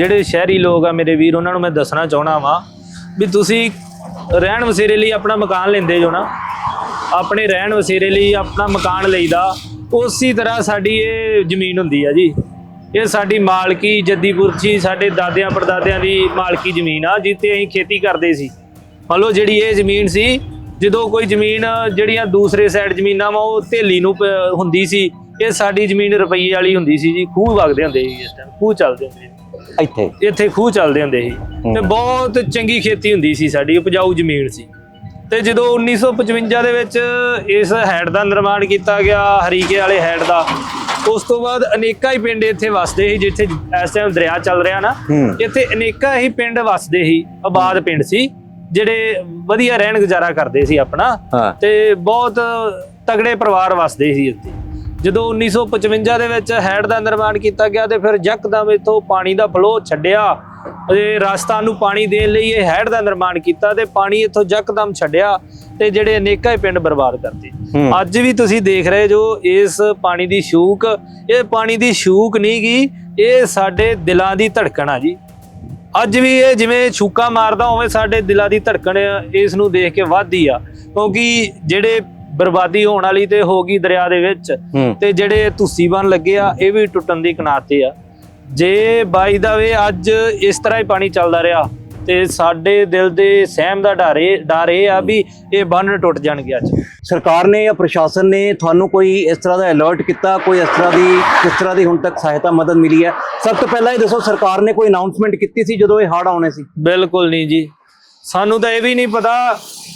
ਜਿਹੜੇ ਸ਼ਹਿਰੀ ਲੋਕ ਆ ਮੇਰੇ ਵੀਰ, ਉਹਨਾਂ ਨੂੰ ਮੈਂ ਦੱਸਣਾ ਚਾਹਣਾ ਵਾਂ ਵੀ ਤੁਸੀਂ ਰਹਿਣ ਵਸੇਰੇ ਲਈ ਆਪਣਾ ਮਕਾਨ ਲੈਂਦੇ ਜੋ ਨਾ, ਆਪਣੇ ਰਹਿਣ ਵਸੇਰੇ ਲਈ ਆਪਣਾ ਮਕਾਨ ਲਈਦਾ, ਉਸੇ ਤਰ੍ਹਾਂ ਸਾਡੀ ਇਹ ਜ਼ਮੀਨ ਹੁੰਦੀ ਆ ਜੀ। ਇਹ ਸਾਡੀ ਮਾਲਕੀ ਜੱਦੀ ਪੁਰਖੀ, ਸਾਡੇ ਦਾਦਿਆਂ ਪੜਦਾਦਿਆਂ ਦੀ ਮਾਲਕੀ ਜ਼ਮੀਨ ਆ ਜਿੱਤੇ ਅਸੀਂ ਖੇਤੀ ਕਰਦੇ ਸੀ। ਮੰਨ ਲਓ ਜਿਹੜੀ ਇਹ ਜ਼ਮੀਨ ਸੀ, ਜਦੋਂ ਕੋਈ ਜ਼ਮੀਨ ਜਿਹੜੀਆਂ ਦੂਸਰੇ ਸਾਈਡ ਜ਼ਮੀਨਾਂ ਵਾ, ਉਹ ਥੇਲੀ ਨੂੰ ਪ- ਹੁੰਦੀ ਸੀ ਇਹ ਸਾਡੀ ਜ਼ਮੀਨ ਰੁਪਈਏ ਵਾਲੀ ਹੁੰਦੀ ਸੀ ਜੀ ਖੂਹ ਵਗਦੇ ਹੁੰਦੇ ਸੀ ਇਸ ਟਾਈਮ ਖੂਹ ਚੱਲਦੇ ਹੁੰਦੇ ਸੀ। ਇੱਥੇ? ਇੱਥੇ ਖੂਹ ਚੱਲਦੇ ਹੁੰਦੇ ਸੀ। ਤੇ ਬਹੁਤ ਚੰਗੀ ਖੇਤੀ ਹੁੰਦੀ ਸੀ ਸਾਡੀ ਉਪਜਾਊ ਜ਼ਮੀਨ ਸੀ। ਤੇ ਜਦੋਂ 1955 ਦੇ ਵਿੱਚ ਇਸ ਹੈਡ ਦਾ ਨਿਰਮਾਣ ਕੀਤਾ ਗਿਆ ਹਰੀਕੇ ਵਾਲੇ ਹੈਡ ਦਾ ਉਸ ਤੋਂ ਬਾਅਦ ਅਨੇਕਾਂ ਹੀ ਪਿੰਡ ਇੱਥੇ ਵਸਦੇ ਸੀ ਜਿੱਥੇ ਇਸ ਟਾਈਮ ਦਰਿਆ ਚੱਲ ਰਿਹਾ ਨਾ। ਇੱਥੇ ਅਨੇਕਾਂ ਹੀ ਪਿੰਡ ਵਸਦੇ ਸੀ ਆਬਾਦ ਪਿੰਡ ਸੀ ਜਿਹੜੇ ਵਧੀਆ ਰਹਿਣ ਗੁਜ਼ਾਰਾ ਕਰਦੇ ਸੀ ਆਪਣਾ। ਤੇ ਬਹੁਤ ਤਗੜੇ ਪਰਿਵਾਰ ਵਸਦੇ ਸੀ ਇੱਥੇ। ਜਦੋਂ 1955 ਦੇ ਵਿੱਚ ਹੈਡ ਦਾ ਨਿਰਮਾਣ ਕੀਤਾ ਗਿਆ ਤੇ ਫਿਰ ਯਕਦਮ ਇਥੋਂ ਪਾਣੀ ਦਾ ਫਲੋ ਛੱਡਿਆ ਇਹ ਰਾਜਸਥਾਨ ਨੂੰ ਪਾਣੀ ਦੇਣ ਲਈ ਇਹ ਹੈਡ ਦਾ ਨਿਰਮਾਣ ਕੀਤਾ ਤੇ ਪਾਣੀ ਇਥੋਂ ਯਕਦਮ ਛੱਡਿਆ ਤੇ ਜਿਹੜੇ ਅਨੇਕਾਂ ਹੀ ਪਿੰਡ ਬਰਬਾਦ ਕਰਤੇ ਅੱਜ ਵੀ ਤੁਸੀਂ ਦੇਖ ਰਹੇ ਜੋ ਇਸ ਪਾਣੀ ਦੀ ਸ਼ੂਕ ਇਹ ਪਾਣੀ ਦੀ ਸ਼ੂਕ ਨਹੀਂ ਗੀ ਇਹ ਸਾਡੇ ਦਿਲਾਂ ਦੀ ਧੜਕਣ ਆ ਜੀ। ਅੱਜ ਵੀ ਇਹ ਜਿਵੇਂ ਛੂਕਾ ਮਾਰਦਾ ਉਵੇਂ ਸਾਡੇ ਦਿਲਾਂ ਦੀ ਧੜਕਣ ਇਸ ਨੂੰ ਦੇਖ ਕੇ ਵੱਧਦੀ ਆ ਕਿਉਂਕਿ ਜਿਹੜੇ ਬਰਬਾਦੀ ਹੋਣ ਵਾਲੀ ਤੇ ਹੋ ਗਈ ਦਰਿਆ ਦੇ ਵਿੱਚ। ਤੇ ਜਿਹੜੇ ਤੁਸੀਂ ਬਣ ਲੱਗੇ ਆ ਇਹ ਵੀ ਟੁੱਟਣ ਦੀ ਕਨਾਤ ਤੇ ਆ। ਜੇ ਬਾਈ ਦਾ ਵੇ ਅੱਜ ਇਸ ਤਰ੍ਹਾਂ ਹੀ ਪਾਣੀ ਚੱਲਦਾ ਰਿਹਾ ਤੇ ਸਾਡੇ ਦਿਲ ਦੇ ਸਹਿਮ ਦਾ ਡਰ ਡਰ ਆ ਵੀ ਇਹ ਬੰਨ ਟੁੱਟ ਜਾਣਗੇ ਅੱਜ। ਸਰਕਾਰ ਨੇ ਜਾਂ ਪ੍ਰਸ਼ਾਸਨ ਨੇ ਤੁਹਾਨੂੰ ਕੋਈ ਇਸ ਤਰ੍ਹਾਂ ਦਾ ਅਲਰਟ ਕੀਤਾ ਕੋਈ ਇਸ ਤਰ੍ਹਾਂ ਦੀ ਕਿਸ ਤਰ੍ਹਾਂ ਦੀ ਹੁਣ ਤੱਕ ਸਹਾਇਤਾ ਮਦਦ ਮਿਲੀ ਹੈ? ਸਭ ਤੋਂ ਪਹਿਲਾਂ ਇਹ ਦੱਸੋ ਸਰਕਾਰ ਨੇ ਕੋਈ ਅਨਾਉਂਸਮੈਂਟ ਕੀਤੀ ਸੀ ਜਦੋਂ ਇਹ ਹੜ੍ਹ ਆਉਣੇ ਸੀ? ਬਿਲਕੁਲ ਨਹੀਂ ਜੀ। ਸਾਨੂੰ ਤਾਂ ਇਹ ਵੀ ਨਹੀਂ ਪਤਾ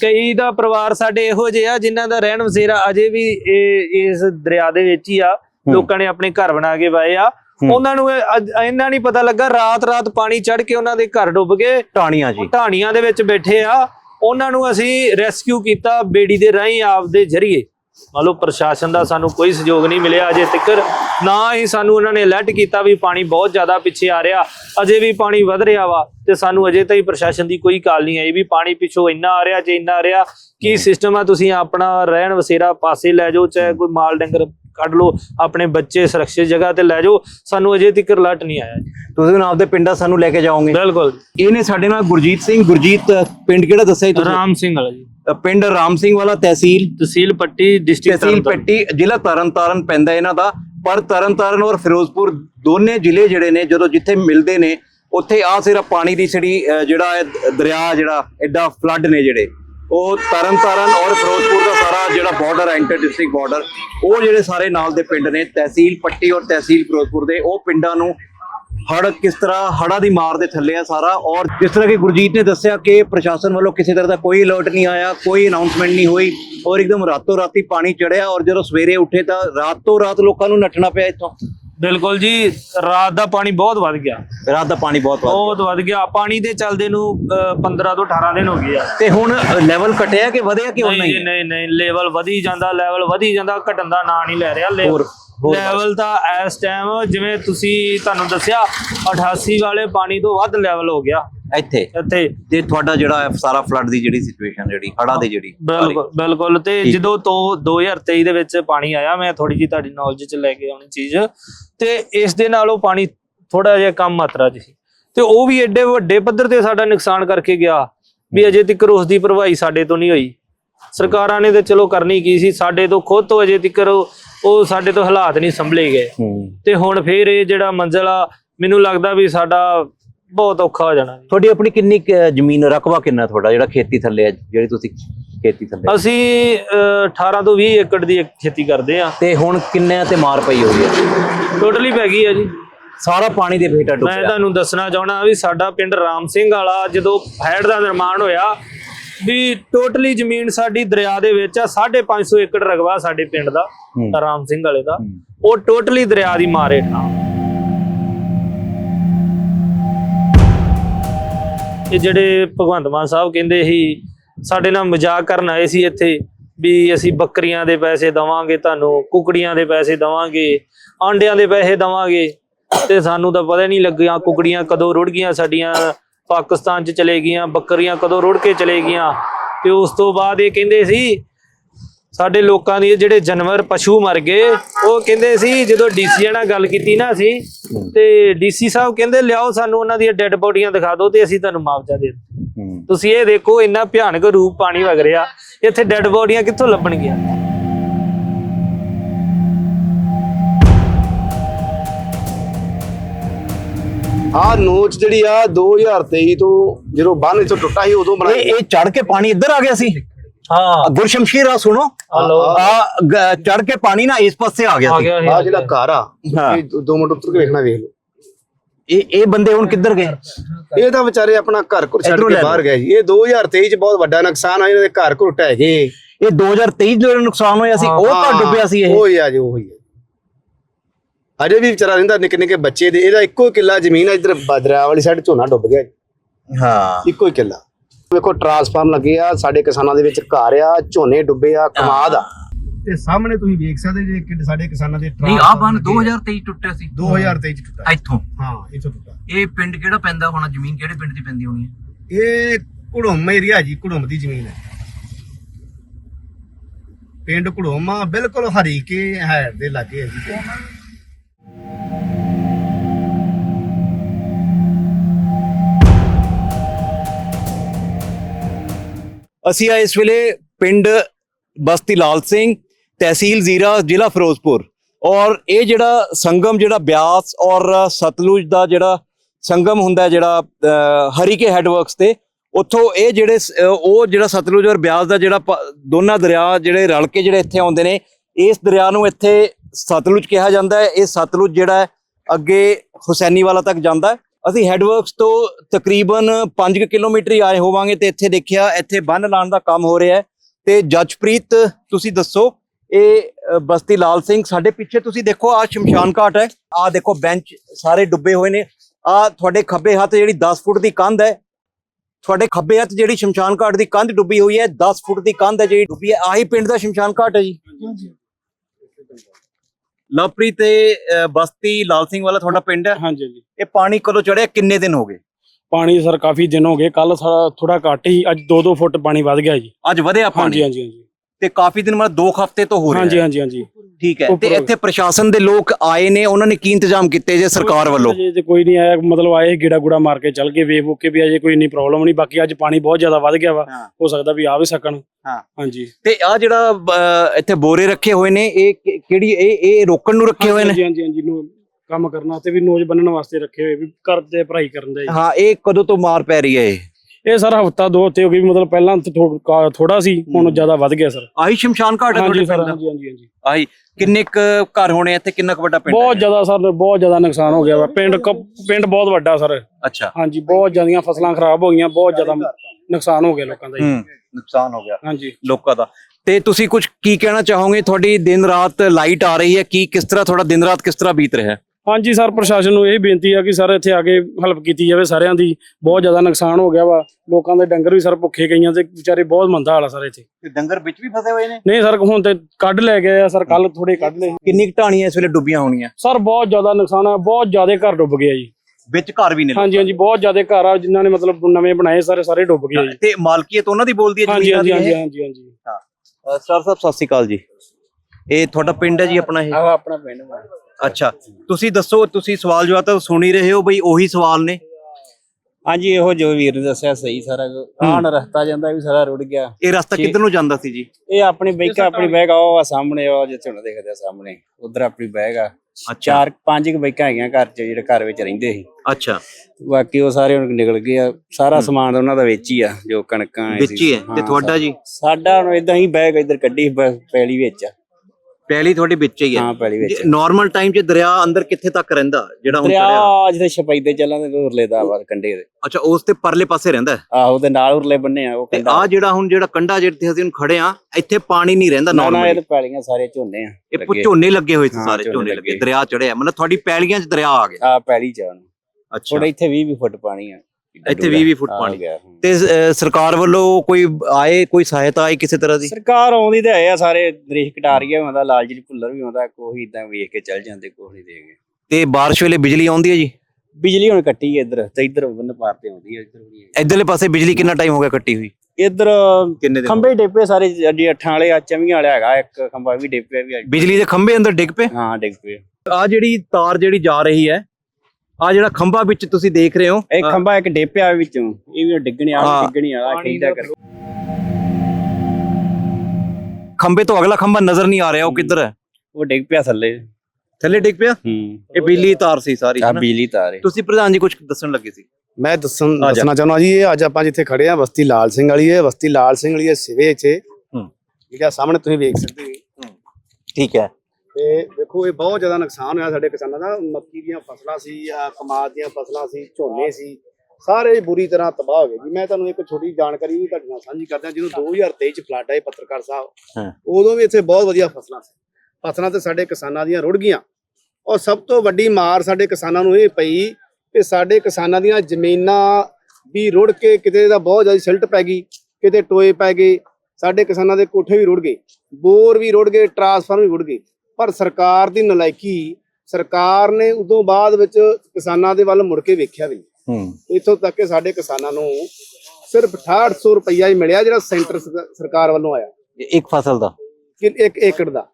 ਕਈ ਦਾ ਪਰਿਵਾਰ ਸਾਡੇ ਇਹੋ ਜਿਹੇ ਆ ਜਿਨ੍ਹਾਂ ਦਾ ਰਹਿਣ ਵਸੇਰਾ ਅਜੇ ਵੀ ਇਹ ਇਸ ਦਰਿਆ ਦੇ ਵਿੱਚ ਹੀ ਆ। ਲੋਕਾਂ ਨੇ ਆਪਣੇ ਘਰ ਬਣਾ ਕੇ ਵਾਏ ਆ। ਉਹਨਾਂ ਨੂੰ ਇਹ ਅੱਜ ਇੰਨਾ ਨਹੀਂ ਪਤਾ ਲੱਗਾ ਰਾਤ ਰਾਤ ਪਾਣੀ ਚੜ ਕੇ ਉਹਨਾਂ ਦੇ ਘਰ ਡੁੱਬ ਗਏ। ਟਾਣੀਆਂ ਜੀ। ਢਾਣੀਆਂ ਦੇ ਵਿੱਚ ਬੈਠੇ ਆ। ਉਹਨਾਂ ਨੂੰ ਅਸੀਂ ਰੈਸਕਿਊ ਕੀਤਾ ਬੇੜੀ ਦੇ ਰਾਹੀਂ ਆਪਦੇ ਜ਼ਰੀਏ। ਮੰਨ ਲਓ ਪ੍ਰਸ਼ਾਸਨ ਦਾ ਸਾਨੂੰ ਕੋਈ ਸਹਿਯੋਗ ਨਹੀਂ ਮਿਲਿਆ ਅਜੇ ਤੱਕ। ਨਾ ਹੀ ਸਾਨੂੰ ਉਹਨਾਂ ਨੇ ਅਲਰਟ ਕੀਤਾ ਵੀ ਪਾਣੀ ਬਹੁਤ ਜ਼ਿਆਦਾ ਪਿੱਛੇ ਆ ਰਿਹਾ। ਅਜੇ ਵੀ ਪਾਣੀ ਵਧ ਰਿਹਾ ਵਾ। ਤੇ ਸਾਨੂੰ ਅਜੇ ਤਾਈਂ ਪ੍ਰਸ਼ਾਸਨ ਦੀ ਕੋਈ ਕਾਲ ਨਹੀਂ ਆਈ ਵੀ ਪਾਣੀ ਪਿੱਛੋਂ ਇੰਨਾ ਆ ਰਿਹਾ ਜੇ ਇੰਨਾ ਆ ਰਿਹਾ ਕੀ ਸਿਸਟਮ ਆ? ਤੁਸੀਂ ਆਪਣਾ ਰਹਿਣ ਵਸੇਰਾ ਪਾਸੇ ਲੈ ਜਾਓ ਚਾਹੇ ਕੋਈ ਮਾਲ ਡੰਗਰ ਕੱਢ ਲਓ ਆਪਣੇ ਬੱਚੇ ਸੁਰੱਖਿਅਤ ਜਗ੍ਹਾ ਤੇ ਲੈ ਜਾਓ ਸਾਨੂੰ ਅਜੇ ਤੱਕ ਅਲਰਟ ਨਹੀਂ ਆਇਆ। ਤੁਸੀਂ ਹੁਣ ਆਪਦੇ ਪਿੰਡਾਂ ਸਾਨੂੰ ਲੈ ਕੇ ਜਾਓਗੇ? ਬਿਲਕੁਲ ਇਹ ਨੇ ਸਾਡੇ ਨਾਲ ਗੁਰਜੀਤ ਸਿੰਘ ਗੁਰਜੀਤ ਪਿੰਡ ਕਿਹੜਾ ਦੱਸਿਆ ਤੁਸੀਂ? ਰਾਮ ਸਿੰਘ ਵਾਲਾ ਜੀ। ਪਿੰਡ ਰਾਮ ਸਿੰਘ ਵਾਲਾ ਤਹਿਸੀਲ? ਤਹਿਸੀਲ ਪੱਟੀ ਡਿਸਟ੍ਰਿਕਟ ਤਹਿਸੀਲ ਪੱਟੀ ਜ਼ਿਲ੍ਹਾ ਤਰਨਤਾਰਨ ਪੈਂਦਾ ਇਹਨਾਂ ਦਾ। ਪਰ ਤਰਨਤਾਰਨ ਔਰ ਫਿਰੋਜ਼ਪੁਰ ਦੋਨੇ ਜ਼ਿਲ੍ਹੇ ਜਿਹੜੇ ਨੇ ਜਦੋਂ ਜਿੱਥੇ ਮਿਲਦੇ ਨੇ ਉੱਥੇ ਆ ਸਿਰਫ ਪਾਣੀ ਦੀ ਛੜੀ ਜਿਹੜਾ ਇਹ ਦਰਿਆ ਜਿਹੜਾ, ਐਡਾ ਫਲੱਡ ਨੇ ਜਿਹੜੇ। ਉਹ ਤਰਨਤਾਰਨ ਔਰ ਫਿਰੋਜ਼ਪੁਰ ਦਾ ਸਾਰਾ ਜਿਹੜਾ ਬਾਰਡਰ ਹੈ ਇੰਟਰ ਡਿਸਟ੍ਰਿਕਟ ਬਾਰਡਰ ਉਹ ਜਿਹੜੇ ਸਾਰੇ ਨਾਲ ਦੇ ਪਿੰਡ ਨੇ, ਤਹਿਸੀਲ ਪੱਟੀ ਔਰ ਤਹਿਸੀਲ ਫਿਰੋਜ਼ਪੁਰ ਦੇ, ਉਹ ਪਿੰਡਾਂ ਨੂੰ ਹੜ ਕਿਸ ਤਰ੍ਹਾਂ ਹੜਾਂ ਦੀ ਮਾਰ ਦੇ ਥੱਲੇ ਆ ਸਾਰਾ ਔਰ ਜਿਸ ਤਰ੍ਹਾਂ ਕਿ ਗੁਰਜੀਤ ਨੇ ਦੱਸਿਆ ਕਿ ਪ੍ਰਸ਼ਾਸਨ ਵੱਲੋਂ ਕਿਸੇ ਤਰ੍ਹਾਂ ਦਾ ਕੋਈ ਅਲਰਟ ਨਹੀਂ ਆਇਆ, ਕੋਈ ਅਨਾਉਂਸਮੈਂਟ ਨਹੀਂ ਹੋਈ ਔਰ ਇੱਕਦਮ ਰਾਤੋਂ ਰਾਤੀ ਪਾਣੀ ਚੜਿਆ ਔਰ ਜਦੋਂ ਸਵੇਰੇ ਉੱਠੇ ਤਾਂ ਰਾਤੋਂ ਰਾਤ ਲੋਕਾਂ ਨੂੰ ਨੱਠਣਾ ਪਿਆ ਇੱਥੋਂ। ਬਿਲਕੁਲ ਜੀ ਰਾਤ ਦਾ ਪਾਣੀ ਬਹੁਤ ਵੱਧ ਗਿਆ। ਰਾਤ ਦਾ ਪਾਣੀ ਬਹੁਤ ਵੱਧ ਬਹੁਤ ਵੱਧ ਗਿਆ। ਪਾਣੀ ਦੇ ਚੱਲਦੇ ਨੂੰ ਅਹ, 15 ਤੋਂ 18 ਦਿਨ ਹੋ ਗਏ ਆ। ਤੇ ਹੁਣ ਲੈਵਲ ਘਟਿਆ ਕਿ ਵਧਿਆ ਕਿ ਨਹੀਂ ਜੀ, ਨਹੀਂ ਨਹੀਂ ਲੈਵਲ ਵਧੀ ਜਾਂਦਾ ਲੈਵਲ ਵਧੀ ਜਾਂਦਾ ਘਟਣ ਦਾ ਨਾਂ ਨਹੀਂ ਲੈ ਰਿਹਾ। ਲੈਵਲ ਤਾਂ ਇਸ ਟਾਈਮ ਜਿਵੇਂ ਤੁਸੀਂ ਤੁਹਾਨੂੰ ਦੱਸਿਆ 88 ਵਾਲੇ ਪਾਣੀ ਤੋਂ ਵੱਧ ਲੈਵਲ ਹੋ ਗਿਆ। ਇੱਥੇ। ਇੱਥੇ। ਤੇ ਤੁਹਾਡਾ ਜਿਹੜਾ ਸਾਰਾ ਫਲੱਡ ਦੀ ਜਿਹੜੀ ਸਿਚੁਏਸ਼ਨ ਜਿਹੜੀ ਹੜਾਂ ਦੀ ਜਿਹੜੀ। ਬਿਲਕੁਲ ਬਿਲਕੁਲ। ਤੇ ਜਦੋਂ ਤੋਂ 2023 ਦੇ ਵਿੱਚ ਪਾਣੀ ਆਇਆ ਮੈਂ ਥੋੜੀ ਜੀ ਤੁਹਾਡੀ ਨੌਲੇਜ ਚ ਲੈ ਕੇ ਆਉਣੀ ਚੀਜ਼। ਤੇ ਇਸ ਦੇ ਨਾਲੋਂ ਪਾਣੀ ਥੋੜਾ ਜਿਹਾ ਕਮ ਮਾਤਰਾ 'ਚ ਸੀ। ਤੇ ਉਹ ਵੀ ਐਡੇ ਵੱਡੇ ਪੱਧਰ ਤੇ ਸਾਡਾ ਨੁਕਸਾਨ ਕਰਕੇ ਗਿਆ ਵੀ ਅਜੇ ਤੱਕ ਉਸ ਦੀ ਭਰਵਾਈ ਸਾਡੇ ਤੋਂ ਨਹੀਂ ਹੋਈ। ਸਰਕਾਰਾਂ ਨੇ ਤੇ ਚਲੋ ਕਰਨੀ ਕੀ ਸੀ ਸਾਡੇ ਤੋਂ ਖੁਦ ਤੋਂ ਅਜੇ ਤੱਕ ਉਹ ਸਾਡੇ ਤੋਂ ਹਾਲਾਤ ਨਹੀਂ ਸੰਭਲੇ ਗਏ। ਤੇ ਹੁਣ ਫੇਰ ਇਹ ਜਿਹੜਾ ਮੰਜ਼ਲ ਆ ਮੈਨੂੰ ਲੱਗਦਾ ਵੀ ਸਾਡਾ ਬਹੁਤ ਔਖਾ ਹੋ ਜਾਣਾ ਜੀ। ਤੁਹਾਡੀ ਆਪਣੀ ਕਿੰਨੀ ਕੁ ਜ਼ਮੀਨ ਰਕਬਾ ਕਿੰਨਾ ਤੁਹਾਡਾ ਜਿਹੜਾ ਖੇਤੀ ਥੱਲੇ ਹੈ ਜਿਹੜੀ ਤੁਸੀਂ ਖੇਤੀ ਥੱਲੇ? ਅਸੀਂ ਅਹ, 18 ਤੋਂ 20 ਏਕੜ ਦੀ ਖੇਤੀ ਕਰਦੇ ਆ ਤੇ ਹੁਣ ਕਿੰਨੇ ਤੇ ਮਾਰ ਪਈ ਹੋਈ ਹੈ? ਟੋਟਲੀ ਪੈ ਗਈ ਆ ਜੀ। ਸਾਰਾ ਪਾਣੀ ਦੇ ਫੇਟਾ ਮੈਂ ਡੁੱਬਿਆ ਤੁਹਾਨੂੰ ਦੱਸਣਾ ਚਾਹਣਾ ਵੀ ਸਾਡਾ ਪਿੰਡ ਰਾਮ ਸਿੰਘ ਵਾਲਾ ਜਦੋਂ ਹੈਡ ਦਾ ਨਿਰਮਾਣ ਹੋਇਆ ਵੀ ਟੋਟਲੀ ਜ਼ਮੀਨ ਸਾਡੀ ਦਰਿਆ ਦੇ ਵਿੱਚ ਆ 550 ਏਕੜ ਰਕਬਾ ਸਾਡੇ ਪਿੰਡ ਦਾ ਹੂੰ। ਰਾਮ ਸਿੰਘ ਵਾਲੇ ਦਾ। ਹੂੰ। ਉਹ ਟੋਟਲੀ ਦਰਿਆ ਦੀ ਮਾਰ ਹੇਠਾਂ। ਇਹ ਜਿਹੜੇ ਭਗਵੰਤ ਮਾਨ ਸਾਹਿਬ ਕਹਿੰਦੇ ਸੀ, ਸਾਡੇ ਨਾਲ ਮਜ਼ਾਕ ਕਰਨ ਆਏ ਸੀ ਇੱਥੇ ਵੀ ਅਸੀਂ ਬੱਕਰੀਆਂ ਦੇ ਪੈਸੇ ਦਵਾਂਗੇ, ਤੁਹਾਨੂੰ ਕੁਕੜੀਆਂ ਦੇ ਪੈਸੇ ਦਵਾਂਗੇ, ਆਂਡਿਆਂ ਦੇ ਪੈਸੇ ਦਵਾਂਗੇ। ਤੇ ਸਾਨੂੰ ਤਾਂ ਪਤਾ ਹੀ ਨਹੀਂ ਲੱਗਿਆ ਕੁਕੜੀਆਂ ਕਦੋਂ ਰੁੜ ਗਈਆਂ ਸਾਡੀਆਂ, ਪਾਕਿਸਤਾਨ 'ਚ ਚਲੇ ਗਈਆਂ, ਬੱਕਰੀਆਂ ਕਦੋਂ ਰੁੜ ਕੇ ਚਲੇ ਗਈਆਂ। ਤੇ ਉਸ ਤੋਂ ਬਾਅਦ ਇਹ ਕਹਿੰਦੇ ਸੀ ਸਾਡੇ ਲੋਕਾਂ ਦੀ ਜਿਹੜੇ ਜਾਨਵਰ ਪਸ਼ੂ ਮਰ ਗਏ ਉਹ ਕਹਿੰਦੇ ਸੀ ਜਦੋਂ ਡੀਸੀ ਨਾਲ ਗੱਲ ਕੀਤੀ ਨਾ ਅਸੀਂ ਤੇ ਡੀਸੀ ਸਾਹਿਬ ਕਹਿੰਦੇ ਲਿਆਓ ਸਾਨੂੰ ਉਹਨਾਂ ਦੀਆਂ ਡੈੱਡ ਬੋਡੀਆਂ ਦਿਖਾ ਦਿਓ ਤੇ ਅਸੀਂ ਤੁਹਾਨੂੰ ਮੁਆਵਜ਼ਾ ਦੇ ਦਿੰਦੇ ਤੁਸੀਂ ਇਹ ਦੇਖੋ ਇੰਨਾ ਭਿਆਨਕ ਰੂਪ ਪਾਣੀ ਵਗ ਰਿਹਾ ਇੱਥੇ ਡੈੱਡ ਬੋਡੀਆਂ ਕਿੱਥੋਂ ਲੱਭਣਗੀਆਂ ਆ ਨੋਚ ਜਿਹੜੀ ਆ 2023 ਤੋਂ ਜਦੋਂ ਬੰਨ ਇਥੋਂ ਟੁੱਟਾ ਸੀ ਉਦੋਂ ਇਹ ਬਣਾਈ। ਇਹ ਚੜ ਕੇ ਪਾਣੀ ਇੱਧਰ ਆ ਗਿਆ ਸੀ। ਹਾਂ। ਗੁਰਸ਼ਮਸ਼ੀਰ ਆ ਸੁਣੋ। ਹਲੋ। ਆ ਚੜ ਕੇ ਪਾਣੀ ਨਾ ਇਸ ਪਾਸੇ ਆ ਗਿਆ ਆ ਸੀ ਆ ਜਿਹੜਾ ਘਰ ਆ ਹਾਂ। ਇਹ ਦੋ- ਦੋ ਮਿੰਟ ਉੱਤਰ ਕੇ ਵੇਖਣਾ ਵੇਖ ਲਓ। ਇਹ ਇਹ ਬੰਦੇ ਹੁਣ ਕਿੱਧਰ ਗਏ? ਇਹ ਤਾਂ ਵਿਚਾਰੇ ਆਪਣਾ ਘਰ ਘਰ ਛੱਡ ਇੱਧਰੋਂ ਕੇ ਬਾਹਰ ਗਏ ਜੀ ਇਹ 2023 ਚ ਬਹੁਤ ਵੱਡਾ ਨੁਕਸਾਨ ਹੋਇਆ ਇਹਨਾਂ ਦੇ ਘਰ ਘਰ ਢਹਿ ਗਏ। ਇਹ 2023 ਜਦੋਂ ਨੁਕਸਾਨ ਹੋਇਆ ਸੀ ਉਹ ਤਾਂ ਡੁੱਬਿਆ ਸੀ ਇਹ। ਉਹ ਆ ਜੀ ਉਹ ਹੀ ਆ। ਅਜੇ ਵੀ ਵਿਚਾਰਾ ਰਹਿੰਦਾ ਨਿੱਕੇ ਨਿੱਕੇ ਬੱਚੇ ਦੇ। ਇਹਦਾ ਇੱਕੋ ਹੀ ਕਿੱਲਾ ਜ਼ਮੀਨ ਆ ਇਧਰ ਦਰਿਆ ਵਾਲੀ ਸਾਈਡ ਝੋਨਾ ਡੁੱਬ ਗਿਆ ਜੀ। ਹਾਂ। ਇੱਕੋ ਹੀ ਕਿੱਲਾ। ਵੇਖੋ ਟਰਾਂਸਫਾਰਮ ਲੱਗੇ ਆ ਸਾਡੇ ਕਿਸਾਨਾਂ ਦੇ ਵਿੱਚ ਘਰ ਆ ਝੋਨੇ ਡੁੱਬੇ ਆ ਕਮਾਦ ਆ। ਤੇ ਸਾਹਮਣੇ ਤੁਸੀਂ ਵੇਖ ਸਕਦੇ ਜੇ ਕਿ ਸਾਡੇ ਕਿਸਾਨਾਂ ਦੇ ਨਹੀਂ ਆ। ਬੰਨ 2023 ਟੁੱਟਿਆ ਸੀ। 2023 ਚ ਟੁੱਟਾ। ਇੱਥੋਂ। ਹਾਂ ਇੱਥੋਂ ਟੁੱਟਾ। ਇਹ ਪਿੰਡ ਕਿਹੜਾ ਪੈਂਦਾ ਹੋਣਾ ਜ਼ਮੀਨ ਕਿਹੜੇ ਪਿੰਡ ਦੀ ਪੈਂਦੀ ਹੋਣੀ ਹੈ? ਇਹ ਕੁੜੁੰਮ ਏਰੀਆ ਜੀ ਕੁੜੁੰਮ ਦੀ ਜ਼ਮੀਨ ਹੈ। ਪਿੰਡ ਕੁੜੁੰਮ ਆ ਬਿਲਕੁਲ ਹਰੀਕੇ ਹੈਡ ਦੇ ਲਾਗੇ ਹੈ ਜੀ। ਅਸੀਂ ਆ ਇਸ ਵੇਲੇ ਪਿੰਡ ਬਸਤੀ ਲਾਲ ਸਿੰਘ, ਤਹਿਸੀਲ ਜ਼ੀਰਾ, ਜ਼ਿਲ੍ਹਾ ਫਿਰੋਜ਼ਪੁਰ। ਔਰ ਇਹ ਜਿਹੜਾ ਸੰਗਮ, ਜਿਹੜਾ ਬਿਆਸ ਔਰ ਸਤਲੁਜ ਦਾ ਜਿਹੜਾ ਸੰਗਮ ਹੁੰਦਾ ਜਿਹੜਾ ਹਰੀਕੇ ਹੈਡਵਰਕਸ ਤੇ, ਉੱਥੋਂ ਇਹ ਜਿਹੜੇ ਉਹ ਜਿਹੜਾ ਸਤਲੁਜ ਔਰ ਬਿਆਸ ਦਾ ਜਿਹੜਾ ਪ- ਦੋਨਾਂ ਦਰਿਆ ਜਿਹੜੇ ਰਲ ਕੇ ਜਿਹੜੇ ਇੱਥੇ ਆਉਂਦੇ ਨੇ, ਇਸ ਦਰਿਆ ਨੂੰ ਇੱਥੇ ਸਤਲੁਜ ਕਿਹਾ ਜਾਂਦਾ ਹੈ। ਇਹ ਸਤਲੁਜ ਜਿਹੜਾ ਅੱਗੇ ਹੁਸੈਨੀਵਾਲਾ ਤੱਕ ਜਾਂਦਾ ਹੈ। ਅਸੀਂ ਹੈਡਵਰਕਸ ਤੋਂ ਤਕਰੀਬਨ 5 ਕਿਲੋਮੀਟਰ ਹੀ ਆਏ ਹੋਵਾਂਗੇ ਤੇ ਇੱਥੇ ਦੇਖਿਆ, ਇੱਥੇ ਬੰਨ ਲਾਉਣ ਦਾ ਕੰਮ ਹੋ ਰਿਹਾ ਹੈ। ਤੇ ਜਜਪ੍ਰੀਤ, ਤੁਸੀਂ ਦੱਸੋ, ਇਹ ਬਸਤੀ ਲਾਲ ਸਿੰਘ, ਸਾਡੇ ਪਿੱਛੇ ਤੁਸੀਂ ਦੇਖੋ ਆ ਸ਼ਮਸ਼ਾਨ ਘਾਟ ਹੈ। ਆ ਦੇਖੋ, ਬੈਂਚ ਸਾਰੇ ਡੁੱਬੇ ਹੋਏ ਨੇ। ਆ ਤੁਹਾਡੇ ਖੱਬੇ ਹੱਥ ਜਿਹੜੀ 10 ਫੁੱਟ ਦੀ ਕੰਧ ਹੈ, ਤੁਹਾਡੇ ਖੱਬੇ ਹੱਥ ਜਿਹੜੀ ਸ਼ਮਸ਼ਾਨ ਘਾਟ ਦੀ ਕੰਧ ਡੁੱਬੀ ਹੋਈ ਹੈ 10 ਫੁੱਟ ਦੀ ਕੰਧ ਹੈ ਜਿਹੜੀ ਡੁੱਬੀ ਹੈ, ਆਹੀ ਪਿੰਡ ਦਾ ਸ਼ਮਸ਼ਾਨ ਘਾਟ ਹੈ ਜੀ। ਲਵਪ੍ਰੀਤ ਤੇ ਬਸਤੀ ਲਾਲ ਸਿੰਘ ਵਾਲਾ ਤੁਹਾਡਾ ਪਿੰਡ ਹੈ? ਹਾਂਜੀ ਹਾਂਜੀ। ਇਹ ਪਾਣੀ ਕਦੋਂ ਚੜਿਆ? ਕਿੰਨੇ ਦਿਨ ਹੋ ਗਏ? ਪਾਣੀ ਸਰ ਕਾਫੀ ਦਿਨ ਹੋ ਗਏ। ਕੱਲ ਥੋੜਾ ਘੱਟ ਹੀ ਅੱਜ 2-2 ਫੁੱਟ ਪਾਣੀ ਵੱਧ ਗਿਆ ਜੀ। ਅੱਜ ਵਧਿਆ ਹਾਂਜੀ ਪਾਣੀ? ਹਾਂਜੀ ਹਾਂਜੀ। ਤੇ ਕਾਫੀ ਦਿਨ ਮਤਲਬ 2 ਹਫ਼ਤੇ ਤੋਂ ਹੋ ਰਿਹਾ ਹਾਂਜੀ ਹੈ। ਹਾਂਜੀ ਹਾਂਜੀ। ਠੀਕ ਹੈ। ਤੇ ਉੱਪਰ- ਇੱਥੇ ਪ੍ਰਸ਼ਾਸਨ ਦੇ ਲੋਕ ਆਏ ਨੇ ਉਹਨਾਂ ਨੇ ਕੀ ਇੰਤਜ਼ਾਮ ਕੀਤੇ ਜੇ ਸਰਕਾਰ ਵੱਲੋਂ? ਅਜੇ ਤੇ ਕੋਈ ਨਹੀਂ ਆਇਆ ਮਤਲਬ ਆਏ ਗੇੜਾ ਗੂੜਾ ਮਾਰ ਕੇ ਚੱਲ ਗਏ ਵੇਖ ਵੂਖ ਕੇ ਵੀ ਅਜੇ ਕੋਈ ਇੰਨੀ ਪ੍ਰੋਬਲਮ ਨਹੀਂ ਬਾਕੀ ਅੱਜ ਪਾਣੀ ਬਹੁਤ ਜ਼ਿਆਦਾ ਵੱਧ ਗਿਆ ਵਾ ਹਾਂ। ਹੋ ਸਕਦਾ ਵੀ ਆ ਵੀ ਸਕਣ। ਹਾਂ। ਹਾਂਜੀ। ਤੇ ਆ ਜਿਹੜਾ ਇੱਥੇ ਬੋਰੇ ਰੱਖੇ ਹੋਏ ਨੇ ਇਹ ਕਿ- ਕਿਹੜੀ ਇਹ ਇਹ ਰੋਕਣ ਨੂੰ ਰੱਖੇ ਹੋਏ ਨੇ? ਹਾਂਜੀ ਹਾਂਜੀ ਹਾਂਜੀ ਨੂੰ ਕੰਮ ਕਰਨਾ ਤੇ ਵੀ ਨੋਜ ਬੰਨਣ ਵਾਸਤੇ ਰੱਖੇ ਹੋਏ ਵੀ ਕਰਦੇ ਭਰਾਈ ਕਰਨ ਦੇ। ਹਾਂ ਇਹ ਕਦੋਂ ਤੋਂ ਮਾਰ ਪੈ ਰਹੀ ਹੈ ਇਹ? ਇਹ ਸਰ ਹਫਤਾ ਦੋ ਹਫ਼ਤੇ ਹੋ ਗਏ ਵੀ ਮਤਲਬ ਪਹਿਲਾਂ ਥੋੜਾ ਸੀ ਹੁਣ ਜ਼ਿਆਦਾ ਵੱਧ ਗਿਆ ਸਰ। ਆਹੀ ਸ਼ਮਸ਼ਾਨ ਘਾਟ ਹੈ ਹਾਂਜੀ ਤੁਹਾਡੇ ਸਰ ਪਿੰਡ ਦਾ? ਹਾਂਜੀ ਹਾਂਜੀ ਹਾਂਜੀ। ਆਹੀ ਕਿੰਨੇ ਕੁ ਘਰ ਹੋਣੇ ਆ ਇੱਥੇ? ਕਿੰਨਾ ਕੁ ਵੱਡਾ ਪਿੰਡ ਬਹੁਤ ਜ਼ਿਆਦਾ ਸਰ ਬਹੁਤ ਜ਼ਿਆਦਾ ਨੁਕਸਾਨ ਹੋ ਗਿਆ ਵਾ। ਪਿੰਡ ਕ- ਪਿੰਡ ਬਹੁਤ ਵੱਡਾ ਸਰ। ਅੱਛਾ। ਹਾਂਜੀ ਬਹੁਤ ਜ਼ਿਆਦੀਆਂ ਫਸਲਾਂ ਖਰਾਬ ਹੋ ਗਈਆਂ ਬਹੁਤ ਜ਼ਿਆਦਾ ਨੁਕਸਾਨ ਹੋ ਗਿਆ ਲੋਕਾਂ ਦਾ ਜੀ। ਹੂੰ ਨੁਕਸਾਨ ਹੋ ਗਿਆ ਹਾਂਜੀ। ਲੋਕਾਂ ਦਾ। ਤੇ ਤੁਸੀਂ ਕੁਝ ਕੀ ਕਹਿਣਾ ਚਾਹੋਗੇ? ਤੁਹਾਡੀ ਦਿਨ ਰਾਤ ਲਾਈਟ ਆ ਰਹੀ ਹੈ। ਕੀ ਕਿਸ ਤਰ੍ਹਾਂ ਤੁਹਾਡਾ ਦਿਨ ਰਾਤ ਕਿਸ ਤਰ੍ਹਾਂ ਬੀਤ ਰਿਹਾ? ਹੈ ਹਾਂਜੀ ਸਰ ਪ੍ਰਸ਼ਾਸਨ ਨੂੰ ਇਹ ਬੇਨਤੀ ਆ ਕਿ ਸਰ ਇੱਥੇ ਆ ਕੇ ਹੈਲਪ ਕੀਤੀ ਜਾਵੇ ਸਾਰਿਆਂ ਦੀ। ਬਹੁਤ ਜ਼ਿਆਦਾ ਨੁਕਸਾਨ ਹੋ ਗਿਆ ਵਾ। ਲੋਕਾਂ ਦੇ ਡੰਗਰ ਵੀ ਸਰ ਭੁੱਖੇ ਗਈਆਂ ਤੇ ਵਿਚਾਰੇ ਬਹੁਤ ਮੰਦਾ ਹਾਲ ਆ ਸਰ ਇੱਥੇ। ਤੇ ਡੰਗਰ ਵਿੱਚ ਵੀ ਫਸੇ ਹੋਏ ਨੇ? ਨਹੀਂ ਸਰ ਹੁਣ ਤੇ ਕੱਢ ਲੈ ਗਏ ਆ। ਸਰ ਕੱਲ ਥੋੜੇ ਕੱਢ ਲਏ। ਕਿੰਨੀ ਕੁ ਢਾਣੀਆਂ ਇਸ ਵੇਲੇ ਡੁੱਬੀਆਂ ਹੋਣੀਆਂ? ਸਰ ਬਹੁਤ ਜ਼ਿਆਦਾ ਨੁਕਸਾਨ ਆ। ਬਹੁਤ ਜ਼ਿਆਦਾ ਘਰ ਡੁੱਬ ਗਏ ਆ ਜੀ। ਵਿੱਚ ਘਰ ਵੀ ਨੇ ਹਾਂਜੀ ਹਾਂਜੀ ਬਹੁਤ ਜ਼ਿਆਦਾ ਘਰ ਆ। ਜਿਨ੍ਹਾਂ ਨੇ ਮਤਲਬ ਨਵੇਂ ਬਣਾਏ ਸਾਰੇ ਸਾਰੇ ਡੁੱਬ ਗਏ ਜੀ। ਤੇ ਮਾਲਕੀਅਤ ਉਹਨਾਂ ਦੀ ਬੋਲਦੀ ਹੈ ਹਾਂਜੀ ਹਾਂਜੀ ਹਾਂਜੀ? ਹਾਂਜੀ। ਹਾਂਜੀ ਅ, ਸਰ ਸਾਹਿਬ ਸਤਿ ਸ਼੍ਰੀ ਅਕਾਲ ਜੀ। ਇਹ ਤੁਹਾਡਾ ਪਿੰਡ ਹੈ ਜੀ ਆਪਣਾ ਇਹ? ਆਹ ਆਪਣਾ ਪਿੰਡ ਅੱਛਾ ਤੁਸੀਂ ਦੱਸੋ ਤੁਸੀਂ ਸਵਾਲ ਜਵਾਬ ਤਾਂ ਸੁਣ ਹੀ ਰਹੇ ਹੋ ਬਈ ਉਹੀ ਸਵਾਲ ਨੇ? ਹਾਂਜੀ ਇਹੋ ਜੋ ਵੀਰ ਨੇ ਦੱਸਿਆ ਸਹੀ ਸਾਰਾ ਆਣ ਰਸਤਾ ਜਾਂਦਾ ਵੀ ਸਾਰਾ ਰੁੜ ਗਿਆ। ਇਹ ਰਸਤਾ ਕਿੱਧਰ ਨੂੰ ਜਾਂਦਾ ਸੀ ਜੀ? ਇਹ ਆਪਣੀ ਬੈਕ ਆਪਣੀ ਬੈਗ ਆ ਉਹ ਆ ਸਾਹਮਣੇ ਉਹ ਜਿੱਥੇ ਹੁਣ ਦੇਖਦੇ ਆ ਸਾਹਮਣੇ। ਉਧਰ ਆਪਣੀ ਬੈਗ ਆ। ਚਾਰ ਪੰਜ ਕੁ ਬਾਈਕਾਂ ਹੈਗੀਆਂ ਘਰ 'ਚ ਜਿਹੜੇ ਘਰ ਵਿੱਚ ਰਹਿੰਦੇ ਸੀ। ਅੱਛਾ। ਬਾਕੀ ਉਹ ਸਾਰੇ ਹੁਣ ਨਿਕਲ ਗਏ ਆ। ਸਾਰਾ ਸਮਾਨ ਉਹਨਾਂ ਦਾ ਵਿੱਚ ਹੀ ਆ ਜੋ ਕਣਕਾਂ ਵਿੱਚ। ਹੀ ਹੈ? ਤੇ ਤੁਹਾਡਾ ਜੀ? ਸਾਡਾ ਹੁਣ ਇਦਾਂ ਹੀ ਬੈਗ ਇੱਧਰ ਕੱਢੀ ਪੈਲੀ ਵਿੱਚ ਆ। ਪਹਿਲੀ ਤੁਹਾਡੀ ਵਿੱਚ ਹੀ ਹੈ। ਹਾਂ ਪੈਲੀ ਵਿੱਚ ਨਾਰਮਲ ਟਾਈਮ 'ਚ ਦਰਿਆ ਅੰਦਰ ਕਿੱਥੇ ਤੱਕ ਰਹਿੰਦਾ ਜਿਹੜਾ ਹੁਣ ਦਰਿਆ ਚੜਿਆ? ਜਿੱਥੇ ਛਪਾਈਦੇ ਚੱਲਾਂ ਤੇ ਉਰਲੇ ਦਾ ਵਾ ਕੰਡੇ ਦੇ। ਅੱਛਾ ਉਸ ਤੇ ਪਰਲੇ ਪਾਸੇ ਰਹਿੰਦਾ ਹੈ। ਆਹੋ ਤੇ ਨਾਲ ਉਰਲੇ ਬੰਨੇ ਆ ਉਹ ਤੇ ਕੰਡਾ ਆ ਜਿਹੜਾ ਹੁਣ ਜਿਹੜਾ ਕੰਡਾ ਜਿੱਥੇ ਅਸੀਂ ਹੁਣ ਖੜੇ ਆ ਇੱਥੇ ਪਾਣੀ ਨਹੀਂ ਰਹਿੰਦਾ ਨਾ ਨਾ ਇਹ ਨਾਰਮਲ ਤਾਂ ਪੈਲੀਆਂ ਸਾਰੇ ਝੋਨੇ ਆ ਇਹ ਲੱਗੇ। ਝੋਨੇ ਲੱਗੇ ਹੋਏ ਸੀ ਹਾਂ, ਸਾਰੇ ਝੋਨੇ ਝੋਨੇ ਲੱਗੇ। ਲੱਗੇ। ਦਰਿਆ ਚੜਿਆ ਮਤਲਬ ਤੁਹਾਡੀ ਪੈਲੀਆਂ 'ਚ ਦਰਿਆ ਆ ਗਿਆ। ਆ ਪੈਲੀ ਚ ਆ ਅੱਛਾ। ਥੋੜਾ ਇੱਥੇ 20 20 ਫੁੱਟ ਪਾਣੀ ਆ। ਇੱਥੇ 20 20 ਫੁੱਟ ਪਾਣੀ। ਤੇ ਅ, ਸਰਕਾਰ ਵੱਲੋਂ ਕੋਈ ਆਏ ਕੋਈ ਸਹਾਇਤਾ ਆਈ ਕਿਸੇ ਤਰ੍ਹਾਂ ਦੀ? ਸਰਕਾਰ ਆਉਂਦੀ ਤੇ ਹੈ ਆ ਸਾਰੇ ਦ੍ਰਿਸ਼ ਕਟਾਰੀਆ ਵੀ ਆਉਂਦਾ ਲਾਲਜੀ ਭੁੱਲਰ ਵੀ ਆਉਂਦਾ ਕੋਈ ਇਦਾਂ ਵੇਖ ਕੇ ਚੱਲ ਜਾਂਦੇ ਕੋਈ ਨਹੀਂ ਦੇਗੇ ਤੇ ਬਾਰਿਸ਼ ਵੇਲੇ ਬਿਜਲੀ ਆਉਂਦੀ ਹੈ ਜੀ? ਬਿਜਲੀ ਹੁਣ ਕੱਟੀ ਹੈ ਇੱਧਰ ਤੇ ਇੱਧਰ ਬੰਨ ਪਾਰ ਤੇ ਆਉਂਦੀ ਹੈ ਇੱਧਰ ਵੀ ਇਧਰਲੇ ਪਾਸੇ ਬਿਜਲੀ ਕਿੰਨਾ ਟਾਈਮ ਹੋ ਗਿਆ ਕੱਟੀ ਹੋਈ? ਇੱਧਰ ਕਿੰਨੇ ਦਿਨ ਖੰਭੇ ਡਿੱਪੇ ਸਾਰੇ ਅੱਡੀ ਅੱਠਾਂ ਵਾਲੇ ਆ ਚਮੀਆਂ ਵਾਲਾ ਹੈਗਾ ਇੱਕ ਖੰਭਾ ਵੀ ਡਿੱਪਿਆ ਵੀ ਅੱਜ। ਬਿਜਲੀ ਦੇ ਖੰਭੇ ਅੰਦਰ ਡਿੱਗ ਪਏ? ਹਾਂ ਡਿੱਗ ਪਏ। ਆ ਜਿਹੜੀ ਤਾਰ ਜਿਹੜੀ ਜਾ ਰਹੀ ਹੈ ਆ ਜਿਹੜਾ ਖੰਭਾ ਵਿੱਚ ਤੁਸੀਂ ਦੇਖ ਰਹੇ ਹੋ ਇੱਕ ਖੰਭਾ ਇੱਕ ਡਿੱਪਿਆ ਵਿੱਚੋਂ। ਇਹ ਵੀ ਡਿੱਗਣੀ ਹਾਂ। ਵਾਲਾ ਡਿੱਗਣੀ ਵਾਲਾ ਖੇਦਾ ਕਰ। ਖੰਭੇ ਤੋਂ ਅਗਲਾ ਖੰਭਾ ਨਜ਼ਰ ਨਹੀਂ ਆ ਰਿਹਾ ਉਹ ਕਿੱਧਰ ਹੈ? ਉਹ ਡਿੱਗ ਪਿਆ ਥੱਲੇ। ਥੱਲੇ ਡਿੱਗ ਪਿਆ? ਹੂੰ। ਇਹ ਬਿਜਲੀ ਤਾਰ ਸੀ ਸਾਰੀ ਹੈ ਨਾ? ਬਿਜਲੀ ਤਾਰੇ ਤੁਸੀਂ ਪ੍ਰਧਾਨ ਜੀ ਕੁਝ ਦੱਸਣ ਲੱਗੇ ਸੀ? ਮੈਂ ਦੱਸਣ। ਦੱਸਣਾ ਚਾਹੁੰਦਾ ਜੀ ਇਹ ਅੱਜ ਆਪਾਂ ਜਿੱਥੇ ਖੜੇ ਆ ਬਸਤੀ ਲਾਲ ਸਿੰਘ ਵਾਲੀ ਹੈ ਬਸਤੀ ਲਾਲ ਸਿੰਘ ਵਾਲੀ ਹੈ ਸਿਵੇ 'ਚ। ਹੂੰ। ਜਿਹੜਾ ਸਾਹਮਣੇ ਤੁਸੀਂ ਵੇਖ ਸਕਦੇ ਹੋ। ਠੀਕ ਹੈ। ਤੇ ਦੇਖੋ ਇਹ ਬਹੁਤ ਜ਼ਿਆਦਾ ਨੁਕਸਾਨ ਹੋਇਆ ਸਾਡੇ ਕਿਸਾਨਾਂ ਦਾ। ਮੱਕੀ ਦੀਆਂ ਫਸਲਾਂ ਸੀ ਕਮਾਦ ਦੀਆਂ ਫਸਲਾਂ ਸੀ ਝੋਨੇ ਸੀ ਸਾਰੇ ਬੁਰੀ ਤਰ੍ਹਾਂ ਤਬਾਹ ਹੋ ਗਏ ਜੀ। ਮੈਂ ਤੁਹਾਨੂੰ ਇੱਕ ਛੋਟੀ ਜਾਣਕਾਰੀ ਵੀ ਤੁਹਾਡੇ ਨਾਲ ਸਾਂਝੀ ਕਰਦਾ ਜਦੋਂ 2023 ਚ ਫਲੱਡ ਆਏ ਪੱਤਰਕਾਰ ਸਾਹਿਬ। ਉਦੋਂ ਵੀ ਇੱਥੇ ਬਹੁਤ ਵਧੀਆ ਫਸਲਾਂ ਸੀ। ਫਸਲਾਂ ਤੇ ਸਾਡੇ ਕਿਸਾਨਾਂ ਦੀਆਂ ਰੁੜ ਗਈਆਂ। ਔਰ ਸਭ ਤੋਂ ਵੱਡੀ ਮਾਰ ਸਾਡੇ ਕਿਸਾਨਾਂ ਨੂੰ ਇਹ ਪਈ ਕਿ ਸਾਡੇ ਕਿਸਾਨਾਂ ਦੀਆਂ ਜ਼ਮੀਨਾਂ ਵੀ ਰੁੜ ਕੇ ਕਿਤੇ ਦਾ ਬਹੁਤ ਜ਼ਿਆਦਾ ਸਿਲਟ ਪੈ ਗਈ ਕਿਤੇ ਟੋਏ ਪੈ ਗਏ ਸਾਡੇ ਕਿਸਾਨਾਂ ਦੇ ਕੋਠੇ ਵੀ ਰੁੜ ਗਏ ਬੋਰ ਵੀ ਰੁੜ ਗਏ ਟਰਾਂਸਫਾਰਮਰ ਵੀ ਰੁੜ ਗਏ। ਪਰ ਸਰਕਾਰ ਦੀ ਨਲਾਇਕੀ ਸਰਕਾਰ ਨੇ ਉਦੋਂ ਬਾਅਦ ਵਿੱਚ ਕਿਸਾਨਾਂ ਦੇ ਵੱਲ ਮੁੜ ਕੇ ਵੇਖਿਆ ਵੀ ਨਹੀਂ। ਹੂੰ। ਇੱਥੋਂ ਤੱਕ ਕਿ ਸਾਡੇ ਕਿਸਾਨਾਂ ਨੂੰ ਸਿਰਫ 6800 ਰੁਪਈਆ ਹੀ ਮਿਲਿਆ ਜਿਹੜਾ ਸੈਂਟਰ ਸਰਕਾ- ਸਰਕਾਰ ਵੱਲੋਂ ਆਇਆ। ਇੱਕ ਫਸਲ ਦਾ? ਕਿ ਇੱਕ ਏਕੜ ਦਾ।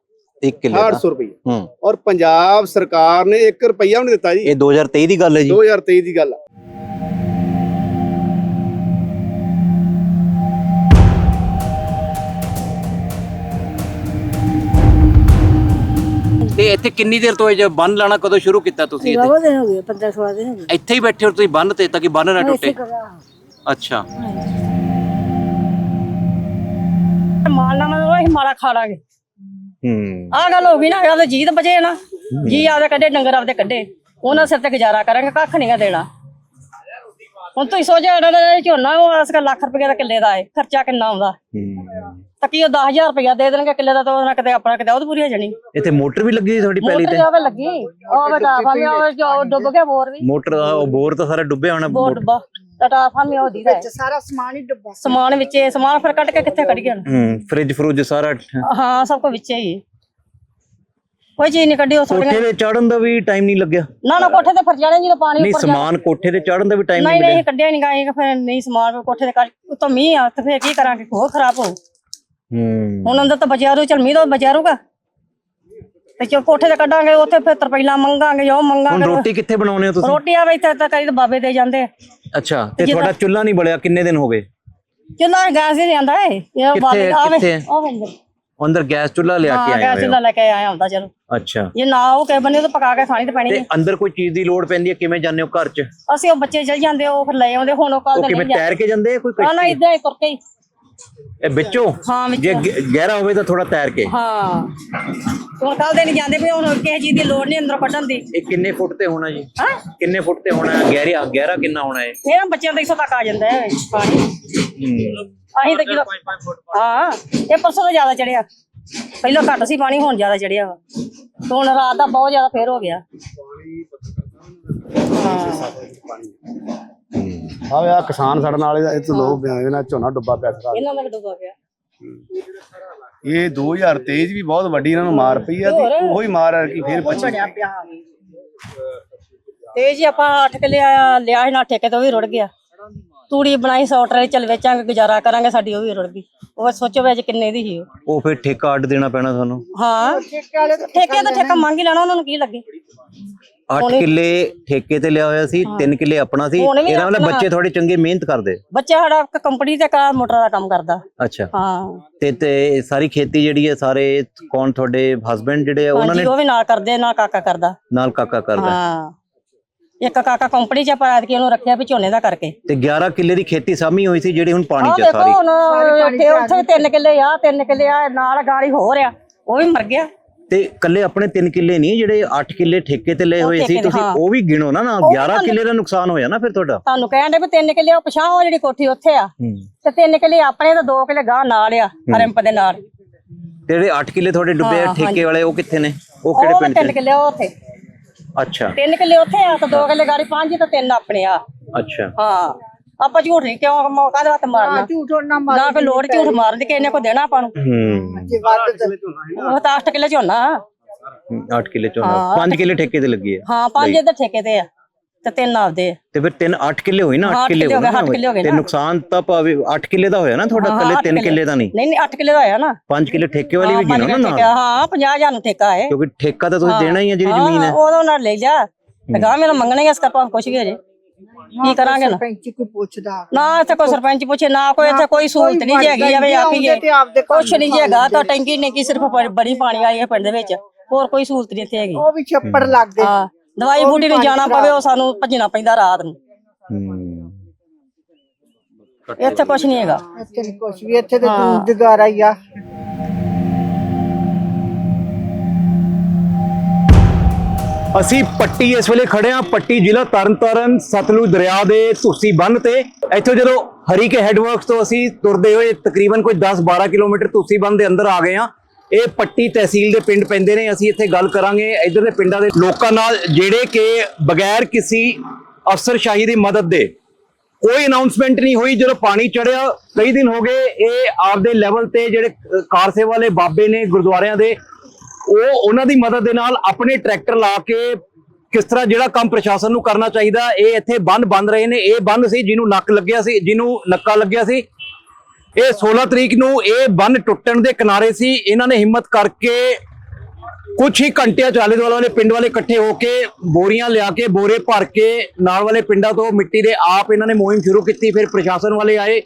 ਇੱਕ ਕਿੱਲੇ ਦਾ? 6800 ਰੁਪਈਆ। ਹੂੰ। ਔਰ ਪੰਜਾਬ ਸਰਕਾਰ ਨੇ 1 ਰੁਪਈਆ ਵੀ ਨਹੀਂ ਦਿੱਤਾ ਜੀ। ਇਹ 2023 ਦੀ ਗੱਲ ਹੈ ਜੀ। 2023 ਦੀ ਗੱਲ ਆ। ਤੇ ਇੱਥੇ ਕਿੰਨੀ ਦੇਰ ਤੋਂ ਇਹ ਜੇ ਬੰਨ ਲਾਣਾ ਕਦੋਂ ਸ਼ੁਰੂ ਕੀਤਾ ਤੁਸੀਂ ਇੱਥੇ? ਬਹੁਤ ਦਿਨ ਹੋ ਗਏ 15 16 ਦਿਨ ਹੋ ਗਏ। ਇੱਥੇ ਹੀ ਬੈਠੇ ਹੋ ਤੁਸੀਂ ਬੰਨ ਤੇ ਤਾਂ ਕਿ ਬੰਨ ਨਾ ਟੁੱਟੇ? ਅੱਛਾ। ਮਾਲਣਾ ਮਤਲਬ ਅਸੀਂ ਮਾਰਾ ਖਾ ਲਾਂਗੇ। ਹੂੰ। ਆਹ ਗੱਲ ਹੋ ਗਈ ਨਾ ਗੱਲ ਜੀਤ ਬਜੇ ਨਾ। ਜੀ ਆਪਦੇ ਕੱਢੇ ਡੰਗਰ ਆਪਦੇ ਕੱਢੇ। ਉਹਨਾਂ ਸਿਰ ਤੇ ਗੁਜ਼ਾਰਾ ਕਰਾਂਗੇ ਕੱਖ ਨਹੀਂਗਾ ਦੇਣਾ। ਹੁਣ ਤੁਸੀਂ ਸੋਚਿਆ ਇਹਨਾਂ ਦਾ ਝੋਨਾ ਉਹ ਅਸਕਾ ਲੱਖ ਰੁਪਏ ਦਾ ਕਿੱਲੇ ਦਾ ਹੈ ਖਰਚਾ ਕਿੰਨਾ ਆਉਂਦਾ। ਤਾਂ ਕੀ ਉਹ 10000 ਰੁਪਇਆ ਦੇ ਦੇਣਗੇ ਕਿੱਲੇ ਦਾ ਤਾਂ ਉਹਨਾਂ ਕਿਤੇ ਆਪਣਾ ਕਿਤੇ ਉਹ ਪੂਰੀ ਹੋ ਜਾਣੀ। ਇੱਥੇ ਮੋਟਰ ਵੀ ਲੱਗੀ ਹੋਈ ਤੁਹਾਡੀ ਪਹਿਲੀ ਮੋਟਰ ਤੇ? ਜਾਵੇ ਲੱਗੀ। ਉਹ ਬੇਟਾ ਫਾਮੀ ਉਹ ਜੋ ਡੁੱਬ ਗਿਆ ਬੋਰ ਵੀ। ਮੋਟਰ ਦਾ ਉਹ ਬੋਰ ਤਾਂ ਸਾਰਾ ਡੁੱਬਿਆ ਹੋਣਾ ਬੋਰ ਡੁੱਬਾ। ਟਟਾ ਫਾਮੀ ਉਹ ਦੀ ਦਾ ਸਾਰਾ ਸਮਾਨ ਹੀ ਡੁੱਬਾ। ਸਮਾਨ ਵਿੱਚੇ ਸਮਾਨ ਫਿਰ ਕੱਢ ਕੇ ਕਿੱਥੇ ਕੱਢ ਗਿਆ ਹੂੰ ਫ੍ਰਿਜ ਫਰੂਜ ਸਾਰਾ ਹਾਂ ਸਭ ਕੁਝ ਵਿੱਚੇ ਹੀ। ਕੋਈ ਚੀਜ਼ ਨਹੀਂ ਕੱਢੀ ਉਹ ਸਾਰੀਆਂ ਕੋਠੇ ਤੇ ਚੜਨ ਦਾ ਵੀ ਟਾਈਮ ਨਹੀਂ ਲੱਗਿਆ। ਨਾ ਨਾ ਕੋਠੇ ਤੇ ਫਿਰ ਜਾਣੇ ਜਦੋਂ ਪਾਣੀ ਨਹੀਂ ਉੱਪਰ ਜਾਣਾ। ਸਮਾਨ ਕੋਠੇ ਤੇ ਚੜਨ ਦਾ ਵੀ ਟਾਈਮ ਨਹੀਂ ਨਹੀਂ ਨਹੀਂ ਮਿਲਿਆ। ਕੱਢਿਆ ਨਹੀਂ ਗਾਏ ਫਿਰ ਨਹੀਂ ਸਮਾਨ ਕੋਠੇ ਤੇ ਕੱਢ ਉਤੋਂ ਮੀਂਹ ਆ ਤੇ ਫਿਰ ਕੀ ਕਰਾਂਗੇ ਹੋਰ ਖਰਾਬ ਹੋ ਹੂੰ। ਹੁਣ ਅੰਦਰ ਤਾਂ ਬਜਾਰੂ ਚਲ ਮੀਂਹ ਤੋਂ ਬਜਾਰੂਗਾ ਤੇ ਜੋ ਕੋਠੇ ਤੇ ਕੱਢਾਂਗੇ ਉੱਥੇ ਫਿਰ ਤਰਪਈਲਾ ਮੰਗਾਂਗੇ ਜੋ ਹੁਣ ਮੰਗਾਂਗੇ ਰੋਟੀ ਕਿੱਥੇ ਬਣਾਉਨੇ ਹੋ ਤੁਸੀਂ? ਰੋਟੀ ਆਵੇ ਇੱਥੇ ਤਾਂ ਕਈ ਤਾਂ ਬਾਬੇ ਦੇ ਜਾਂਦੇ ਅੱਛਾ ਤੇ ਤੁਹਾਡਾ ਚੁੱਲ੍ਹਾ ਨਹੀਂ ਬਲਿਆ ਕਿੰਨੇ ਦਿਨ ਹੋ ਗਏ? ਚੁੱਲਾ ਗੈਸ ਹੀ ਜਾਂਦਾ ਏ। ਇਹ ਬਾਬੇ ਆਵੇ ਕਿੱਥੇ? ਆਵੇ ਅੰਦਰ। ਅੰਦਰ ਗੈਸ ਚੁੱਲ੍ਹਾ ਲਿਆ ਕੇ ਹਾਂ ਆਏ ਗੈਸ ਹੋਏ ਚੁੱਲਾ ਲੈ ਕੇ ਆਇਆ ਹੁੰਦਾ ਚਲੋ। ਅੱਛਾ। ਜੇ ਨਾ ਉਹ ਕੇ ਬਣੇ ਤਾਂ ਪਕਾ ਕੇ ਖਾਣੀ ਤੇ ਪੈਣੀ ਤੇ ਅੰਦਰ ਕੋਈ ਚੀਜ਼ ਦੀ ਲੋੜ ਪੈਂਦੀ ਹੈ ਕਿਵੇਂ ਜਾਂਦੇ ਹੋ ਘਰ 'ਚ? ਅਸੀਂ ਉਹ ਬੱਚੇ ਚਲ ਜਾਂਦੇ ਉਹ ਫਿਰ ਲੈ ਆਉਂਦੇ ਹੁਣ ਉਹ ਕੱਲ ਉਹ ਦੇ ਕਿਵੇਂ ਨਹੀਂ ਤੈਰ ਕੇ ਜਾਂਦੇ ਆ ਕੋਈ ਜਾਂਦੇ ਨਾ ਕਸ਼ਤੀ? ਇਦਾਂ ਹੀ ਤੁਰ ਕੇ ਹੀ। ਇਹ ਵਿੱਚੋਂ? ਹਾਂ ਜੇ ਗ- ਗਹਿਰਾ ਹੋਵੇ ਤਾਂ ਥੋੜਾ ਤੈਰ ਕੇ। ਹਾਂ। ਹੁਣ ਕੱਲ ਦੇ ਨਹੀਂ ਜਾਂਦੇ ਵੀ ਹੁਣ ਕਿਸੇ ਚੀਜ਼ ਦੀ ਲੋੜ ਨਹੀਂ ਅੰਦਰ ਕੱਢਣ ਦੀ। ਇਹ ਕਿੰਨੇ ਫੁੱਟ ਤੇ ਹੋਣਾ ਜੀ? ਹਾਂ? ਕਿੰਨੇ ਫੁੱਟ ਤੇ ਹੋਣਾ? ਹੈ ਗਹਿਰਾ ਗਹਿਰਾ ਕਿੰਨਾ ਹੋਣਾ ਹੈ ਇਹਨਾਂ ਬੱਚਿਆਂ ਦਾ ਇਸੋ ਤੱਕ ਆ ਜਾਂਦਾ ਹੈ ਪਾਣੀ। ਅਸੀਂ ਤਾਂ ਜਦੋਂ ਹਾਂ ਇਹ ਪਰਸੋਂ ਤੋਂ ਜ਼ਿਆਦਾ ਚੜਿਆ ਪਹਿਲਾਂ ਘੱਟ ਸੀ ਪਾਣੀ ਹੁਣ ਜ਼ਿਆਦਾ ਚੜਿਆ ਵਾ। ਤੇ ਹੁਣ ਰਾਤ ਦਾ ਬਹੁਤ ਜ਼ਿਆਦਾ ਫੇਰ ਹੋ ਗਿਆ। ਆਵੇ ਆ ਕਿਸਾਨ ਸਾਡੇ ਨਾਲ ਇਹ ਤੋਂ ਲੋਕ ਇਹਨਾਂ ਝੋਨਾ ਡੁੱਬਾ ਪਿਆ ਸਾਰਾ। ਇਹਨਾਂ ਦਾ ਵੀ ਡੁੱਬਾ ਪਿਆ। ਇਹ 2023 ਚ ਵੀ ਬਹੁਤ ਵੱਡੀ ਇਹਨਾਂ ਨੂੰ ਮਾਰ ਪਈ ਆ ਤੇ ਉਹੀ ਮਾਰ ਆ ਕਿ ਫਿਰ 25 ਬਣਿਆ ਪਿਆ। ਤੇ ਜੀ ਆਪਾਂ 8 ਕਿੱਲੇ ਆ ਲਿਆ ਸੀ ਨਾ ਠੇਕੇ ਤੋਂ ਵੀ ਰੁੜ ਗਿਆ। ਤੂੜੀ ਬਣਾਈ ਸੌ ਟਰੇ ਚਲ ਵੇਚਾਂਗੇ ਗੁਜ਼ਾਰਾ ਕਰਾਂਗੇ ਸਾਡੀ ਉਹ ਵੀ ਰੁੜ ਗਈ। ਉਹ ਸੋਚੋ ਵੀ ਅੱਜ ਕਿੰਨੇ ਦੀ ਸੀ ਉਹ। ਉਹ ਫਿਰ ਠੇਕਾ ਅੱਡ ਦੇਣਾ ਪੈਣਾ ਤੁਹਾਨੂੰ। ਹਾਂ। ਠੇਕੇ ਦਾ ਠੇਕਾ ਮੰਗ ਹੀ ਲੈਣਾ ਉਹਨਾਂ ਨੂੰ ਕੀ ਲੱਗੇ? 8 ਕਿੱਲੇ ਠੇਕੇ ਤੇ ਲਿਆ ਹੋਇਆ ਸੀ 3 ਕਿੱਲੇ ਆਪਣਾ ਸੀ ਇਹਦਾ ਮਤਲਬ ਬੱਚੇ ਥੋੜੀ ਚੰਗੇ ਮਿਹਨਤ ਕਰਦੇ। ਬੱਚਾ ਸਾਡਾ ਕੰਪਨੀ ਤੇ ਕਾ ਮੋਟਰ ਦਾ ਕੰਮ ਕਰਦਾ। ਅੱਛਾ। ਹਾਂ। ਤੇ ਤੇ ਸਾਰੀ ਖੇਤੀ ਜਿਹੜੀ ਹੈ ਸਾਰੇ ਕੌਣ ਤੁਹਾਡੇ ਹਸਬੰਡ ਜਿਹੜੇ ਆ ਉਹਨਾਂ ਨੇ ਉਹ ਵੀ ਨਾਲ ਕਰਦੇ ਨਾਲ ਕਾਕਾ ਕਰਦਾ। ਨਾਲ ਕਾਕਾ ਕਰਦਾ। ਹਾਂ। ਇੱਕ ਕਾਕਾ ਕੰਪਨੀ ਚ ਆਪਾਂ ਐਤਕੀ ਉਹਨੂੰ ਰੱਖਿਆ ਵੀ ਝੋਨੇ ਦਾ ਕਰਕੇ। ਤੇ 11 ਕਿੱਲੇ ਦੀ ਖੇਤੀ ਸਾਮੀ ਹੋਈ ਸੀ ਜਿਹੜੀ ਹੁਣ ਪਾਣੀ 'ਚ ਆ ਦੇਖੋ ਸਾਰੀ। ਹੁਣ ਉੱਥੇ ਉੱਥੇ ਤਿੰਨ ਕਿੱਲੇ ਆ ਤਿੰਨ ਕਿੱਲੇ ਆ ਨਾਲ ਗਾੜੀ ਹੋ ਰਿਹਾ ਉਹ ਵੀ ਮਰ ਗਿਆ। ਤੇ ਕੱਲੇ ਆਪਣੇ 3 ਕਿੱਲੇ ਨਹੀਂ ਜਿਹੜੇ 8 ਕਿੱਲੇ ਠੇਕੇ ਤੇ ਲਏ ਹੋਏ ਸੀ ਦੇ, ਤੁਸੀਂ। ਉਹ ਵੀ ਗਿਣੋ ਨਾ ਨਾ ਉਹ ਵੀ 11 ਤੁਹਾਨੂੰ- ਕਿੱਲੇ ਦਾ ਨੁਕਸਾਨ ਹੋਇਆ ਨਾ ਫਿਰ ਤੁਹਾਡਾ? ਤੁਹਾਨੂੰ ਕਹਿਣ ਦੇ ਵੀ ਤਿੰਨ ਕਿੱਲੇ ਉਹ ਪਛਾਂ ਉਹ ਜਿਹੜੀ ਕੋਠੀ ਉੱਥੇ ਆ। ਤੇ ਤਿੰਨ ਕਿੱਲੇ ਆਪਣੇ ਤੇ ਦੋ ਕਿੱਲੇ ਗਾਂ ਨਾਲ ਆ ਰਿੰਪ ਦੇ ਨਾਲ। ਤੇ ਜਿਹੜੇ 8 ਕਿੱਲੇ ਤੁਹਾਡੇ ਡੁੱਬੇ ਠੇਕੇ ਵਾਲੇ ਉਹ ਕਿੱਥੇ ਨੇ? ਉਹ ਕਿਹੜੇ ਪਿੰਡ ਤਿੰਨ ਚ? ਕਿੱਲੇ ਉਹ ਉੱਥੇ। ਅੱਛਾ। ਤਿੰਨ ਕਿੱਲੇ ਉੱਥੇ ਆ ਤੇ ਦੋ ਕਿੱਲੇ ਗਾੜੀ ਪੰਜ ਤੇ ਤਿੰਨ ਆਪਣੇ ਆ। ਅੱਛਾ। ਹਾਂ। ਆਪਾਂ ਝੂਠ ਨਹੀਂ ਕਿਉਂ ਮੌਕਾ ਦੇ ਹੱਥ ਮਾਰਨਾ? ਝੂਠ ਨਾ ਮਾਰ ਨਾ ਕੋਈ ਲੋੜ ਝੂਠ ਮਾਰਨ ਦੀ ਕਿਸੇ ਨੇ ਕੋਈ ਦੇਣਾ ਆਪਾਂ ਨੂੰ? ਹੂੰ। ਉਹ ਤਾਂ 8 ਕਿੱਲੇ ਝੋਨਾ। 8 ਕਿੱਲੇ ਚੋਂ ਹਾਂ, 5 ਕਿੱਲੇ ਠੇਕੇ ਤੇ ਲੱਗੀ ਹੈ ਹਾਂ ਪੰਜ ਇਹਦੇ ਠੇਕੇ ਤੇ ਆ ਤੇ ਤਿੰਨ ਆਪਦੇ ਤੇ ਫਿਰ 3 8 ਕਿੱਲੇ ਹੋਏ ਨਾ ਹਾਂ, 8 ਕਿੱਲੇ ਹੋ ਗਏ ਤੇ। ਨੁਕਸਾਨ ਤਾਂ ਭਾਵੇਂ 8 ਕਿੱਲੇ ਦਾ ਹੋਇਆ ਨਾ ਤੁਹਾਡਾ ਹਾਂ, ਕੱਲੇ ਅੱਠ 3 ਕਿੱਲੇ। ਦਾ ਨਹੀਂ। ਨਹੀਂ ਨਹੀਂ 8 ਕਿੱਲੇ ਦਾ ਹੋਇਆ ਨਾ। 5 ਕਿੱਲੇ ਠੇਕੇ ਵਾਲੀ ਹਾਂ, ਵੀ ਗਿਣੋ ਨਾ ਹਾਂ 50000 ਨੂੰ ਠੇਕਾ ਹੈ। ਕਿਉਂਕਿ ਠੇਕਾ ਤਾਂ ਤੁਸੀਂ ਦੇਣਾ ਹੀ ਹੈ ਜਿਹੜੀ ਜ਼ਮੀਨ ਹੈ ਉਹਦੋਂ ਨਾਲ ਲੈ ਜਾ। ਤੇ ਗਾਂ ਮੇਰਾ ਮੰਗਣੇ ਇਸ ਕਰਪਾ ਕੁਛ ਵੀ ਹੋ ਜੇ। ਕੀ ਕਰਾਂਗੇ ਨਾ? ਸਰਪੰਚ ਕੋਈ ਪੁੱਛਦਾ ਨਾ ਇੱਥੇ ਕੋਈ ਸਰਪੰਚ ਪੁੱਛੇ ਨਾ ਕੋਈ ਇੱਥੇ ਕੋਈ ਸਹੂਲਤ ਨਹੀਂ ਹੈਗੀ ਤੇ ਆਪਦੇ ਘਰ ਕੁਛ ਨਹੀਂ ਹੈਗਾ ਤਾਂ ਟੈਂਕੀ ਨੇ ਕੀ ਸਿਰਫ ਬੜੀ ਪਾਣੀ ਆਈ ਹੈ ਪਿੰਡ ਦੇ ਵਿੱਚ ਹੋਰ ਕੋਈ ਸਹੂਲਤ ਨਹੀਂ ਇੱਥੇ ਹੈਗੀ। ਉਹ ਵੀ ਛੱਪੜ ਲੱਗਦੇ। ਹਾਂ ਦਵਾਈ ਬੂਟੀ ਨੂੰ ਜਾਣਾ ਪਵੇ ਉਹ ਸਾਨੂੰ ਭੱਜਣਾ ਪੈਂਦਾ ਰਾਤ ਨੂੰ। ਇੱਥੇ ਕੁਛ ਨਹੀਂ ਹੈਗਾ। ਇੱਥੇ ਕੁਛ ਵੀ ਇੱਥੇ ਤੇ ਜੁਗਾਰਾ ਹੀ ਆ। ਅਸੀਂ ਪੱਟੀ ਇਸ ਵੇਲੇ ਖੜੇ ਹਾਂ, ਪੱਟੀ ਜ਼ਿਲ੍ਹਾ ਤਰਨਤਾਰਨ ਸਤਲੁਜ ਦਰਿਆ ਦੇ ਤੁਸੀਂ ਬੰਨ ਤੇ। ਇੱਥੋਂ ਜਦੋਂ ਹਰੀਕੇ ਹੈਡਵਰਕਸ ਤੋਂ ਅਸੀਂ ਤੁਰਦੇ ਹੋਏ ਤਕਰੀਬਨ ਕੋਈ 10-12 ਕਿਲੋਮੀਟਰ ਤੁਸੀਂ ਬੰਨ ਦੇ ਅੰਦਰ ਆ ਗਏ ਹਾਂ। ਇਹ ਪੱਟੀ ਤਹਿਸੀਲ ਦੇ ਪਿੰਡ ਪੈਂਦੇ ਨੇ, ਅਸੀਂ ਇੱਥੇ ਗੱਲ ਕਰਾਂਗੇ। ਇੱਧਰ ਦੇ ਪਿੰਡਾਂ ਦੇ ਲੋਕਾਂ ਨਾਲ ਜਿਹੜੇ ਕਿ ਬਗੈਰ ਕਿਸੇ ਅਫਸਰਸ਼ਾਹੀ ਦੀ ਮਦਦ ਦੇ ਕੋਈ ਅਨਾਉਂਸਮੈਂਟ ਨਹੀਂ ਹੋਈ, ਜਦੋਂ ਪਾਣੀ ਚੜਿਆ ਕਈ ਦਿਨ ਹੋ ਗਏ, ਇਹ ਆਪਦੇ ਲੈਵਲ ਤੇ ਜਿਹੜੇ ਕਾਰ ਸੇਵਾ ਵਾਲੇ ਬਾਬੇ ਨੇ ਗੁਰਦੁਆਰਿਆਂ ਦੇ ਉਹ ਉਹਨਾਂ ਦੀ ਮਦਦ ਦੇ ਨਾਲ ਆਪਣੇ ਟਰੈਕਟਰ ਲਾ ਕੇ ਕਿਸ ਤਰ੍ਹਾਂ ਜਿਹੜਾ ਕੰਮ ਪ੍ਰਸ਼ਾਸਨ ਨੂੰ ਕਰਨਾ ਚਾਹੀਦਾ, ਇਹ ਇੱਥੇ ਬੰਨ ਬੰਦ ਰਹੇ ਨੇ, ਇਹ ਬੰਨ ਸੀ, ਜਿਹਨੂੰ ਨੱਕ ਲੱਗਿਆ ਸੀ, ਜਿਹਨੂੰ ਨੱਕਾ ਲੱਗਿਆ ਸੀ। ਇਹ 16 ਤਰੀਕ ਨੂੰ ਇਹ ਬੰਨ ਟੁੱਟਣ ਦੇ ਕਿਨਾਰੇ ਸੀ, ਇਹਨਾਂ ਨੇ ਹਿੰਮਤ ਕਰਕੇ ਕੁਝ ਹੀ ਘੰਟਿਆਂ ਚ ਆਲੇ ਦੁਆਲੇ ਵਾਲੇ ਪਿੰਡ ਵਾਲੇ ਇਕੱਠੇ ਹੋ ਕੇ ਬੋਰੀਆਂ ਲਿਆ ਕੇ, ਬੋਰੇ ਭਰ ਕੇ ਨਾਲ ਵਾਲੇ ਪਿੰਡਾਂ ਤੋਂ ਮਿੱਟੀ ਦੇ ਆਪ ਇਹਨਾਂ ਨੇ ਮੁਹਿੰਮ ਸ਼ੁਰੂ ਕੀਤੀ, ਫਿਰ ਪ੍ਰਸ਼ਾਸਨ ਵਾਲੇ ਆਏ।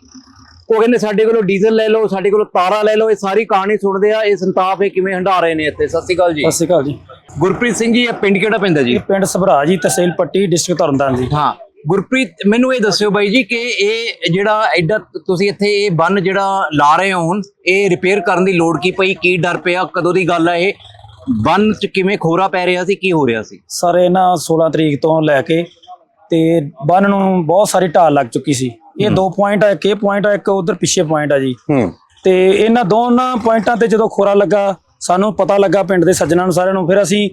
ਉਹ ਕਹਿੰਦੇ ਸਾਡੇ ਕੋਲੋਂ ਡੀਜ਼ਲ ਲੈ ਲਓ ਸਾਡੇ ਕੋਲੋਂ ਤਾਰਾ ਲੈ ਲਓ ਇਹ ਸਾਰੀ ਕਹਾਣੀ ਸੁਣਦੇ ਆ ਇਹ ਸੰਤਾਪ ਇਹ ਕਿਵੇਂ ਹੰਢਾ ਰਹੇ ਨੇ ਇੱਥੇ? ਸਤਿ ਸ਼੍ਰੀ ਅਕਾਲ ਜੀ। ਸਤਿ ਸ਼੍ਰੀ ਅਕਾਲ ਜੀ। ਗੁਰਪ੍ਰੀਤ ਸਿੰਘ ਜੀ ਇਹ ਪਿੰਡ ਕਿਹੜਾ ਪੈਂਦਾ ਜੀ? ਪਿੰਡ ਸਭਰਾ ਜੀ ਤਹਿਸੀਲ ਪੱਟੀ ਡਿਸਟ੍ਰਿਕਟ ਤਰਨਤਾਰਨ ਜੀ। ਹਾਂ ਗੁਰਪ੍ਰੀਤ ਮੈਨੂੰ ਇਹ ਦੱਸਿਓ ਬਾਈ ਜੀ ਕਿ ਇਹ ਜਿਹੜਾ ਐਡਾ ਤੁਸੀਂ ਇੱਥੇ ਇਹ ਬੰਨ ਜਿਹੜਾ ਲਾ ਰਹੇ ਹੋ ਹੁਣ ਇਹ ਰਿਪੇਅਰ ਕਰਨ ਦੀ ਲੋੜ ਕੀ ਪਈ? ਕੀ ਡਰ ਪਿਆ? ਕਦੋਂ ਦੀ ਗੱਲ ਹੈ ਇਹ? ਬੰਨ ਚ ਕਿਵੇਂ ਖੋਰਾ ਪੈ ਰਿਹਾ ਸੀ ਕੀ ਹੋ ਰਿਹਾ ਸੀ? ਸਰ ਇਹਨਾਂ 16 ਤਰੀਕ ਤੋਂ ਲੈ ਕੇ ਤੇ ਬੰਨ ਨੂੰ ਬਹੁਤ ਸਾਰੀ ਢਾਲ ਲੱਗ ਚੁੱਕੀ ਸੀ। ਇਹ ਦੋ ਪੁਆਇੰਟ ਆ ਇੱਕ ਇਹ ਪੁਆਇੰਟ ਆ ਇੱਕ ਉਧਰ ਪਿੱਛੇ ਪੁਆਇੰਟ ਆ ਜੀ। ਹੂੰ। ਤੇ ਇਹਨਾਂ ਦੋਨਾਂ ਪੁਆਇੰਟਾਂ ਤੇ ਜਦੋਂ ਖੋਰਾ ਲੱਗਾ ਸਾਨੂੰ ਪਤਾ ਲੱਗਾ ਪਿੰਡ ਦੇ ਸੱਜਣਾਂ ਨੂੰ ਸਾਰਿਆਂ ਨੂੰ। ਫਿਰ ਅਸੀਂ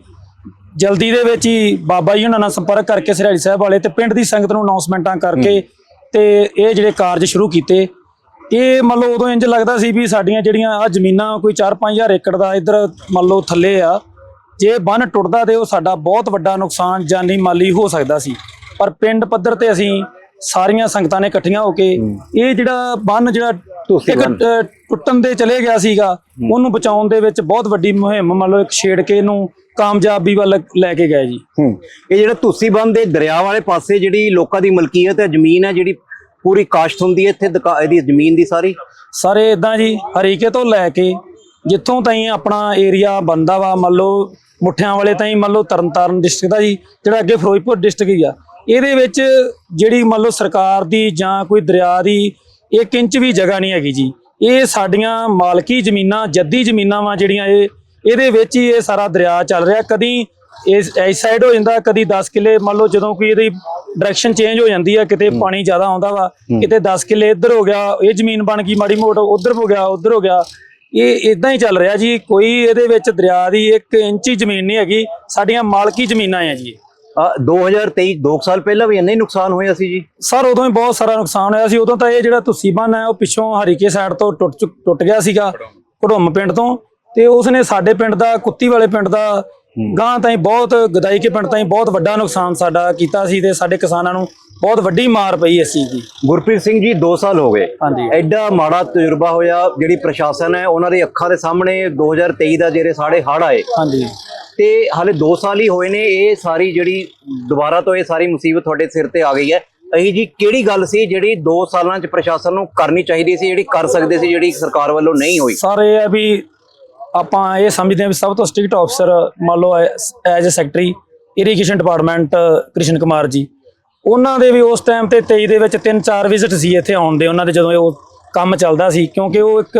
ਜਲਦੀ ਦੇ ਵਿੱਚ ਹੀ ਬਾਬਾ ਜੀ ਉਹਨਾਂ ਨਾਲ ਸੰਪਰਕ ਕਰਕੇ ਸਿਰਾੜੀ ਸਾਹਿਬ ਵਾਲੇ ਤੇ ਪਿੰਡ ਦੀ ਸੰਗਤ ਨੂੰ ਅਨਾਉਂਸਮੈਂਟਾਂ ਕਰਕੇ ਤੇ ਇਹ ਜਿਹੜੇ ਕਾਰਜ ਸ਼ੁਰੂ ਕੀਤੇ। ਇਹ ਮੰਨ ਲਓ ਉਦੋਂ ਇੰਜ ਲੱਗਦਾ ਸੀ ਵੀ ਸਾਡੀਆਂ ਜਿਹੜੀਆਂ ਆ ਜ਼ਮੀਨਾਂ ਕੋਈ 4-5000 ਏਕੜ ਦਾ ਇੱਧਰ ਮੰਨ ਲਓ ਥੱਲੇ ਆ ਜੇ ਬੰਨ ਟੁੱਟਦਾ ਤੇ ਉਹ ਸਾਡਾ ਬਹੁਤ ਵੱਡਾ ਨੁਕਸਾਨ ਜਾਨੀ ਮਾਲੀ ਹੋ ਸਕਦਾ ਸੀ। ਪਰ ਪਿੰਡ ਪੱਧਰ ਤੇ ਅਸੀਂ ਸਾਰੀਆਂ ਸੰਗਤਾਂ ਨੇ ਇਕੱਠੀਆਂ ਹੋ ਕੇ ਇਹ ਜਿਹੜਾ ਬੰਨ ਜਿਹੜਾ ਇੱਕ ਟੁੱਟਣ ਦੇ ਚਲੇ ਗਿਆ ਸੀਗਾ ਉਹਨੂੰ ਬਚਾਉਣ ਦੇ ਵਿੱਚ ਬਹੁਤ ਵੱਡੀ ਮੁਹਿੰਮ ਮੰਨ ਲਓ ਇੱਕ ਛੇੜ ਕੇ ਇਹਨੂੰ ਕਾਮਯਾਬੀ ਵੱਲ ਲੈ ਕੇ ਗਏ ਜੀ। ਇਹ ਜਿਹੜਾ ਤੁਸੀਂ ਬੰਨ ਦੇ ਦਰਿਆ ਵਾਲੇ ਪਾਸੇ ਜਿਹੜੀ ਲੋਕਾਂ ਦੀ ਮਲਕੀਅਤ ਹੈ ਜ਼ਮੀਨ ਹੈ ਜਿਹੜੀ ਪੂਰੀ ਕਾਸ਼ਤ ਹੁੰਦੀ ਹੈ ਇੱਥੇ ਇਹਦੀ ਜ਼ਮੀਨ ਦੀ ਸਾਰੀ? ਸਾਰੇ ਇਦਾਂ ਜੀ ਹਰੀਕੇ ਤੋਂ ਲੈ ਕੇ ਜਿੱਥੋਂ ਤਾਈਂ ਆਪਣਾ ਏਰੀਆ ਬੰਦਾ ਵਾ ਮੰਨ ਲਓ ਮੁੱਠਿਆਂ ਵਾਲੇ ਤਾਈਂ ਮੰਨ ਲਓ ਤਰਨਤਾਰਨ ਡਿਸਟ੍ਰਿਕਟ ਦਾ ਜੀ ਜਿਹੜਾ ਅੱਗੇ ਫਿਰੋਜ਼ਪੁਰ ਡਿਸਟ੍ਰਿਕਟ ਹੀ ਆ ਇਹਦੇ ਵਿੱਚ ਜਿਹੜੀ ਮੰਨ ਲਓ ਸਰਕਾਰ ਦੀ ਜਾਂ ਕੋਈ ਦਰਿਆ ਦੀ 1 ਇੰਚ ਵੀ ਜਗ੍ਹਾ ਨਹੀਂ ਹੈਗੀ ਜੀ। ਇਹ ਸਾਡੀਆਂ ਮਾਲਕੀ ਜ਼ਮੀਨਾਂ ਜੱਦੀ ਜ਼ਮੀਨਾਂ ਵਾ ਜਿਹੜੀਆਂ ਇਹ ਇਹਦੇ ਵਿੱਚ ਹੀ ਇਹ ਸਾਰਾ ਦਰਿਆ ਚੱਲ ਰਿਹਾ। ਕਦੀ ਇਸ ਇਸ ਸਾਈਡ ਹੋ ਜਾਂਦਾ ਕਦੀ 10 ਕਿੱਲੇ ਮੰਨ ਲਓ ਜਦੋਂ ਕੋਈ ਇਹਦੀ ਡਾਇਰੈਕਸ਼ਨ ਚੇਂਜ ਹੋ ਜਾਂਦੀ ਹੈ ਕਿਤੇ ਪਾਣੀ ਜ਼ਿਆਦਾ ਆਉਂਦਾ ਵਾ ਕਿਤੇ 10 ਕਿੱਲੇ ਇੱਧਰ ਹੋ ਗਿਆ ਇਹ ਜ਼ਮੀਨ ਬਣ ਗਈ ਮਾੜੀ ਮੋਟ ਉੱਧਰ ਹੋ ਗਿਆ ਉੱਧਰ ਹੋ ਗਿਆ। ਇਹ ਇਦਾਂ ਹੀ ਚੱਲ ਰਿਹਾ ਜੀ। ਕੋਈ ਇਹਦੇ ਵਿੱਚ ਦਰਿਆ ਦੀ 1 ਇੰਚ ਜ਼ਮੀਨ ਨਹੀਂ ਹੈਗੀ। ਸਾਡੀਆਂ ਮਾਲਕੀ ਜ਼ਮੀਨਾਂ ਆ ਜੀ। ਆ 2023 2 ਸਾਲ ਪਹਿਲਾਂ ਵੀ ਇੰਨਾ ਹੀ ਨੁਕਸਾਨ ਹੋਇਆ ਸੀ ਜੀ? ਸਰ ਉਦੋਂ ਹੀ ਬਹੁਤ ਸਾਰਾ ਨੁਕਸਾਨ ਹੋਇਆ ਸੀ। ਉਦੋਂ ਤਾਂ ਇਹ ਜਿਹੜਾ ਤੁਸੀਂ ਬੰਨ ਹੈ ਉਹ ਪਿੱਛੋਂ ਹਰੀਕੇ ਸਾਈਡ ਤੋਂ ਟੁੱਟ ਚੁੱਕ- ਟੁੱਟ ਗਿਆ ਸੀਗਾ ਘੜੁੰਮ ਪਿੰਡ ਤੋਂ। ਤੇ ਉਸਨੇ ਸਾਡੇ ਪਿੰਡ ਦਾ ਕੁੱਤੀ ਵਾਲੇ ਪਿੰਡ ਦਾ ਗਾਂ ਤਾਈਂ ਬਹੁਤ ਗਦਾਈ ਕੇ ਪਿੰਡ ਤਾਈਂ ਬਹੁਤ ਵੱਡਾ ਨੁਕਸਾਨ ਸਾਡਾ ਕੀਤਾ ਸੀ ਤੇ ਸਾਡੇ ਕਿਸਾਨਾਂ ਨੂੰ ਬਹੁਤ ਵੱਡੀ ਮਾਰ ਪਈ ਇਸ ਚੀਜ਼ ਦੀ। ਗੁਰਪ੍ਰੀਤ ਸਿੰਘ ਜੀ 2 ਸਾਲ ਹੋ ਗਏ। ਹਾਂਜੀ। ਐਡਾ ਮਾੜਾ ਤਜਰਬਾ ਹੋਇਆ। ਜਿਹੜੀ ਪ੍ਰਸ਼ਾਸਨ ਹੈ ਉਹਨਾਂ ਦੀ ਅੱਖਾਂ ਦੇ ਸਾਹਮਣੇ 2023 ਦਾ ਜਿਹੜੇ ਸਾਡੇ ਹੜ੍ਹ ਆਏ। ਹਾਂਜੀ। ਤੇ ਹਾਲੇ 2 ਸਾਲ ਹੀ ਹੋਏ ਨੇ, ਇਹ ਸਾਰੀ ਜਿਹੜੀ ਦੁਬਾਰਾ ਤੋਂ ਇਹ ਸਾਰੀ ਮੁਸੀਬਤ ਤੁਹਾਡੇ ਸਿਰ ਤੇ ਆ ਗਈ ਹੈ। ਅਹੀ ਜੀ ਕਿਹੜੀ ਗੱਲ ਸੀ ਜਿਹੜੀ 2 ਸਾਲਾਂ ਚ ਪ੍ਰਸ਼ਾਸਨ ਨੂੰ ਕਰਨੀ ਚਾਹੀਦੀ ਸੀ, ਜਿਹੜੀ ਕਰ ਸਕਦੇ ਸੀ, ਜਿਹੜੀ ਸਰਕਾਰ ਵੱਲੋਂ ਨਹੀਂ ਹੋਈ? ਸਰ ਇਹ ਹੈ ਵੀ ਆਪਾਂ ਇਹ ਸਮਝਦੇ ਹਾਂ ਵੀ ਸਭ ਤੋਂ ਸਟ੍ਰਿਕਟ ਅਫਸਰ ਮੰਨ ਲਓ as a secretary, irrigation department, Krishan Kumar ji. ਉਹਨਾਂ ਦੇ ਵੀ ਉਸ ਟਾਈਮ ਤੇ 23 ਦੇ ਵਿੱਚ ਤਿੰਨ ਚਾਰ ਵਿਜ਼ਿਟ ਸੀ ਇੱਥੇ ਆਉਣ ਦੇ, ਉਹਨਾਂ ਦੇ ਜਦੋਂ ਉਹ ਕੰਮ ਚੱਲਦਾ ਸੀ, ਕਿਉਂਕਿ ਉਹ ਇੱਕ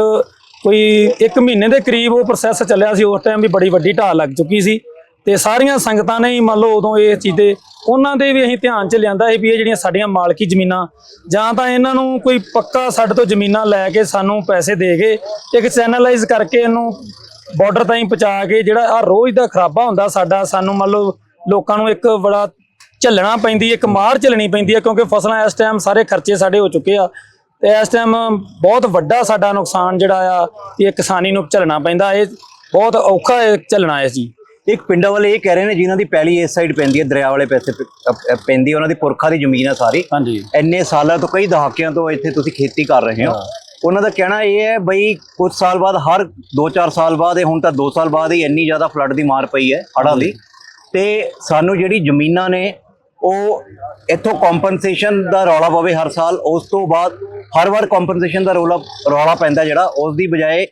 ਕੋਈ 1 ਮਹੀਨੇ ਦੇ ਕਰੀਬ ਉਹ ਪ੍ਰੋਸੈਸ ਚੱਲਿਆ ਸੀ, ਉਸ ਟਾਈਮ ਵੀ ਬੜੀ ਵੱਡੀ ਢਾਲ ਲੱਗ ਚੁੱਕੀ ਸੀ। ਤੇ ਸਾਰੀਆਂ ਸੰਗਤਾਂ ਨੇ ਹੀ ਮੰਨ ਲਓ ਉਦੋਂ ਇਹ ਚੀਜ਼ ਦੇ ਉਹਨਾਂ ਦੇ ਵੀ ਅਸੀਂ ਧਿਆਨ ਚ ਲਿਆਂਦਾ ਸੀ ਵੀ ਇਹ ਜਿਹੜੀਆਂ ਸਾਡੀਆਂ ਮਾਲਕੀ ਜ਼ਮੀਨਾਂ, ਜਾਂ ਤਾਂ ਇਹਨਾਂ ਨੂੰ ਕੋਈ ਪੱਕਾ ਸਾਡੇ ਤੋਂ ਜ਼ਮੀਨਾਂ ਲੈ ਕੇ ਸਾਨੂੰ ਪੈਸੇ ਦੇ ਕੇ ਇੱਕ ਚੈਨਲਾਈਜ਼ ਕਰਕੇ ਇਹਨੂੰ ਬਾਰਡਰ ਤਾਈਂ ਪਹੁੰਚਾ ਕੇ ਜਿਹੜਾ ਆ ਰੋਜ਼ ਦਾ ਖਰਾਬਾ ਹੁੰਦਾ ਸਾਡਾ, ਸਾਨੂੰ ਮੰਨ ਲਓ ਲੋਕਾਂ ਨੂੰ ਇੱਕ ਬੜਾ ਝੱਲਣਾ ਪੈਂਦੀ, ਇੱਕ ਮਾਰ ਝੱਲਣੀ ਪੈਂਦੀ ਹੈ ਕਿਉਂਕਿ ਫਸਲਾਂ ਇਸ ਟਾਈਮ ਸਾਰੇ ਖਰਚੇ ਸਾਡੇ ਹੋ ਚੁੱਕੇ ਆ। ਤੇ ਇਸ ਟਾਈਮ ਬਹੁਤ ਵੱਡਾ ਸਾਡਾ ਨੁਕਸਾਨ ਜਿਹੜਾ ਆ ਇਹ ਕਿਸਾਨੀ ਨੂੰ ਝੱਲਣਾ ਪੈਂਦਾ ਇਹ ਬਹੁਤ ਔਖਾ ਝੱਲਣਾ ਹੈ ਜੀ। ਇੱਕ ਪਿੰਡਾਂ ਵਾਲੇ ਇਹ ਕਹਿ ਰਹੇ ਨੇ ਜਿਨ੍ਹਾਂ ਦੀ ਪੈਲੀ ਇਸ ਸਾਈਡ ਪੈਂਦੀ ਹੈ ਦਰਿਆ ਵਾਲੇ ਪਾਸੇ ਪੈਂਦੀ ਉਹਨਾਂ ਦੀ ਪੁਰਖਾਂ ਦੀ ਜ਼ਮੀਨ ਹੈ ਸਾਰੀ। ਹਾਂਜੀ। ਇੰਨੇ ਸਾਲਾਂ ਤੋਂ ਕਈ ਦਹਾਕਿਆਂ ਤੋਂ ਇੱਥੇ ਤੁਸੀਂ ਖੇਤੀ ਕਰ ਰਹੇ ਹੋ। ਉਹਨਾਂ ਦਾ ਕਹਿਣਾ ਇਹ ਹੈ ਬਈ ਕੁਝ ਸਾਲ ਬਾਅਦ ਹਰ 2-4 ਸਾਲ ਬਾਅਦ ਇਹ ਹੁਣ ਤਾਂ 2 ਸਾਲ ਬਾਅਦ ਹੀ ਇੰਨੀ ਜ਼ਿਆਦਾ ਫਲੱਡ ਦੀ ਮਾਰ ਪਈ ਹੈ ਹੜ੍ਹਾਂ ਦੀ। ਤੇ ਸਾਨੂੰ ਜਿਹੜੀ ਜ਼ਮੀਨਾਂ ਨੇ ਉਹ ਇੱਥੋਂ ਕੰਪਨਸੇਸ਼ਨ ਦਾ ਰੌਲਾ ਪਵੇ ਹਰ ਸਾਲ ਉਸ ਤੋਂ ਬਾਅਦ ਹਰ ਵਾਰ ਕੰਪਨਸੇਸ਼ਨ ਦਾ ਰੌਲਾ ਰੌਲਾ ਪੈਂਦਾ ਜਿਹੜਾ ਉਸ ਦੀ ਬਜਾਏ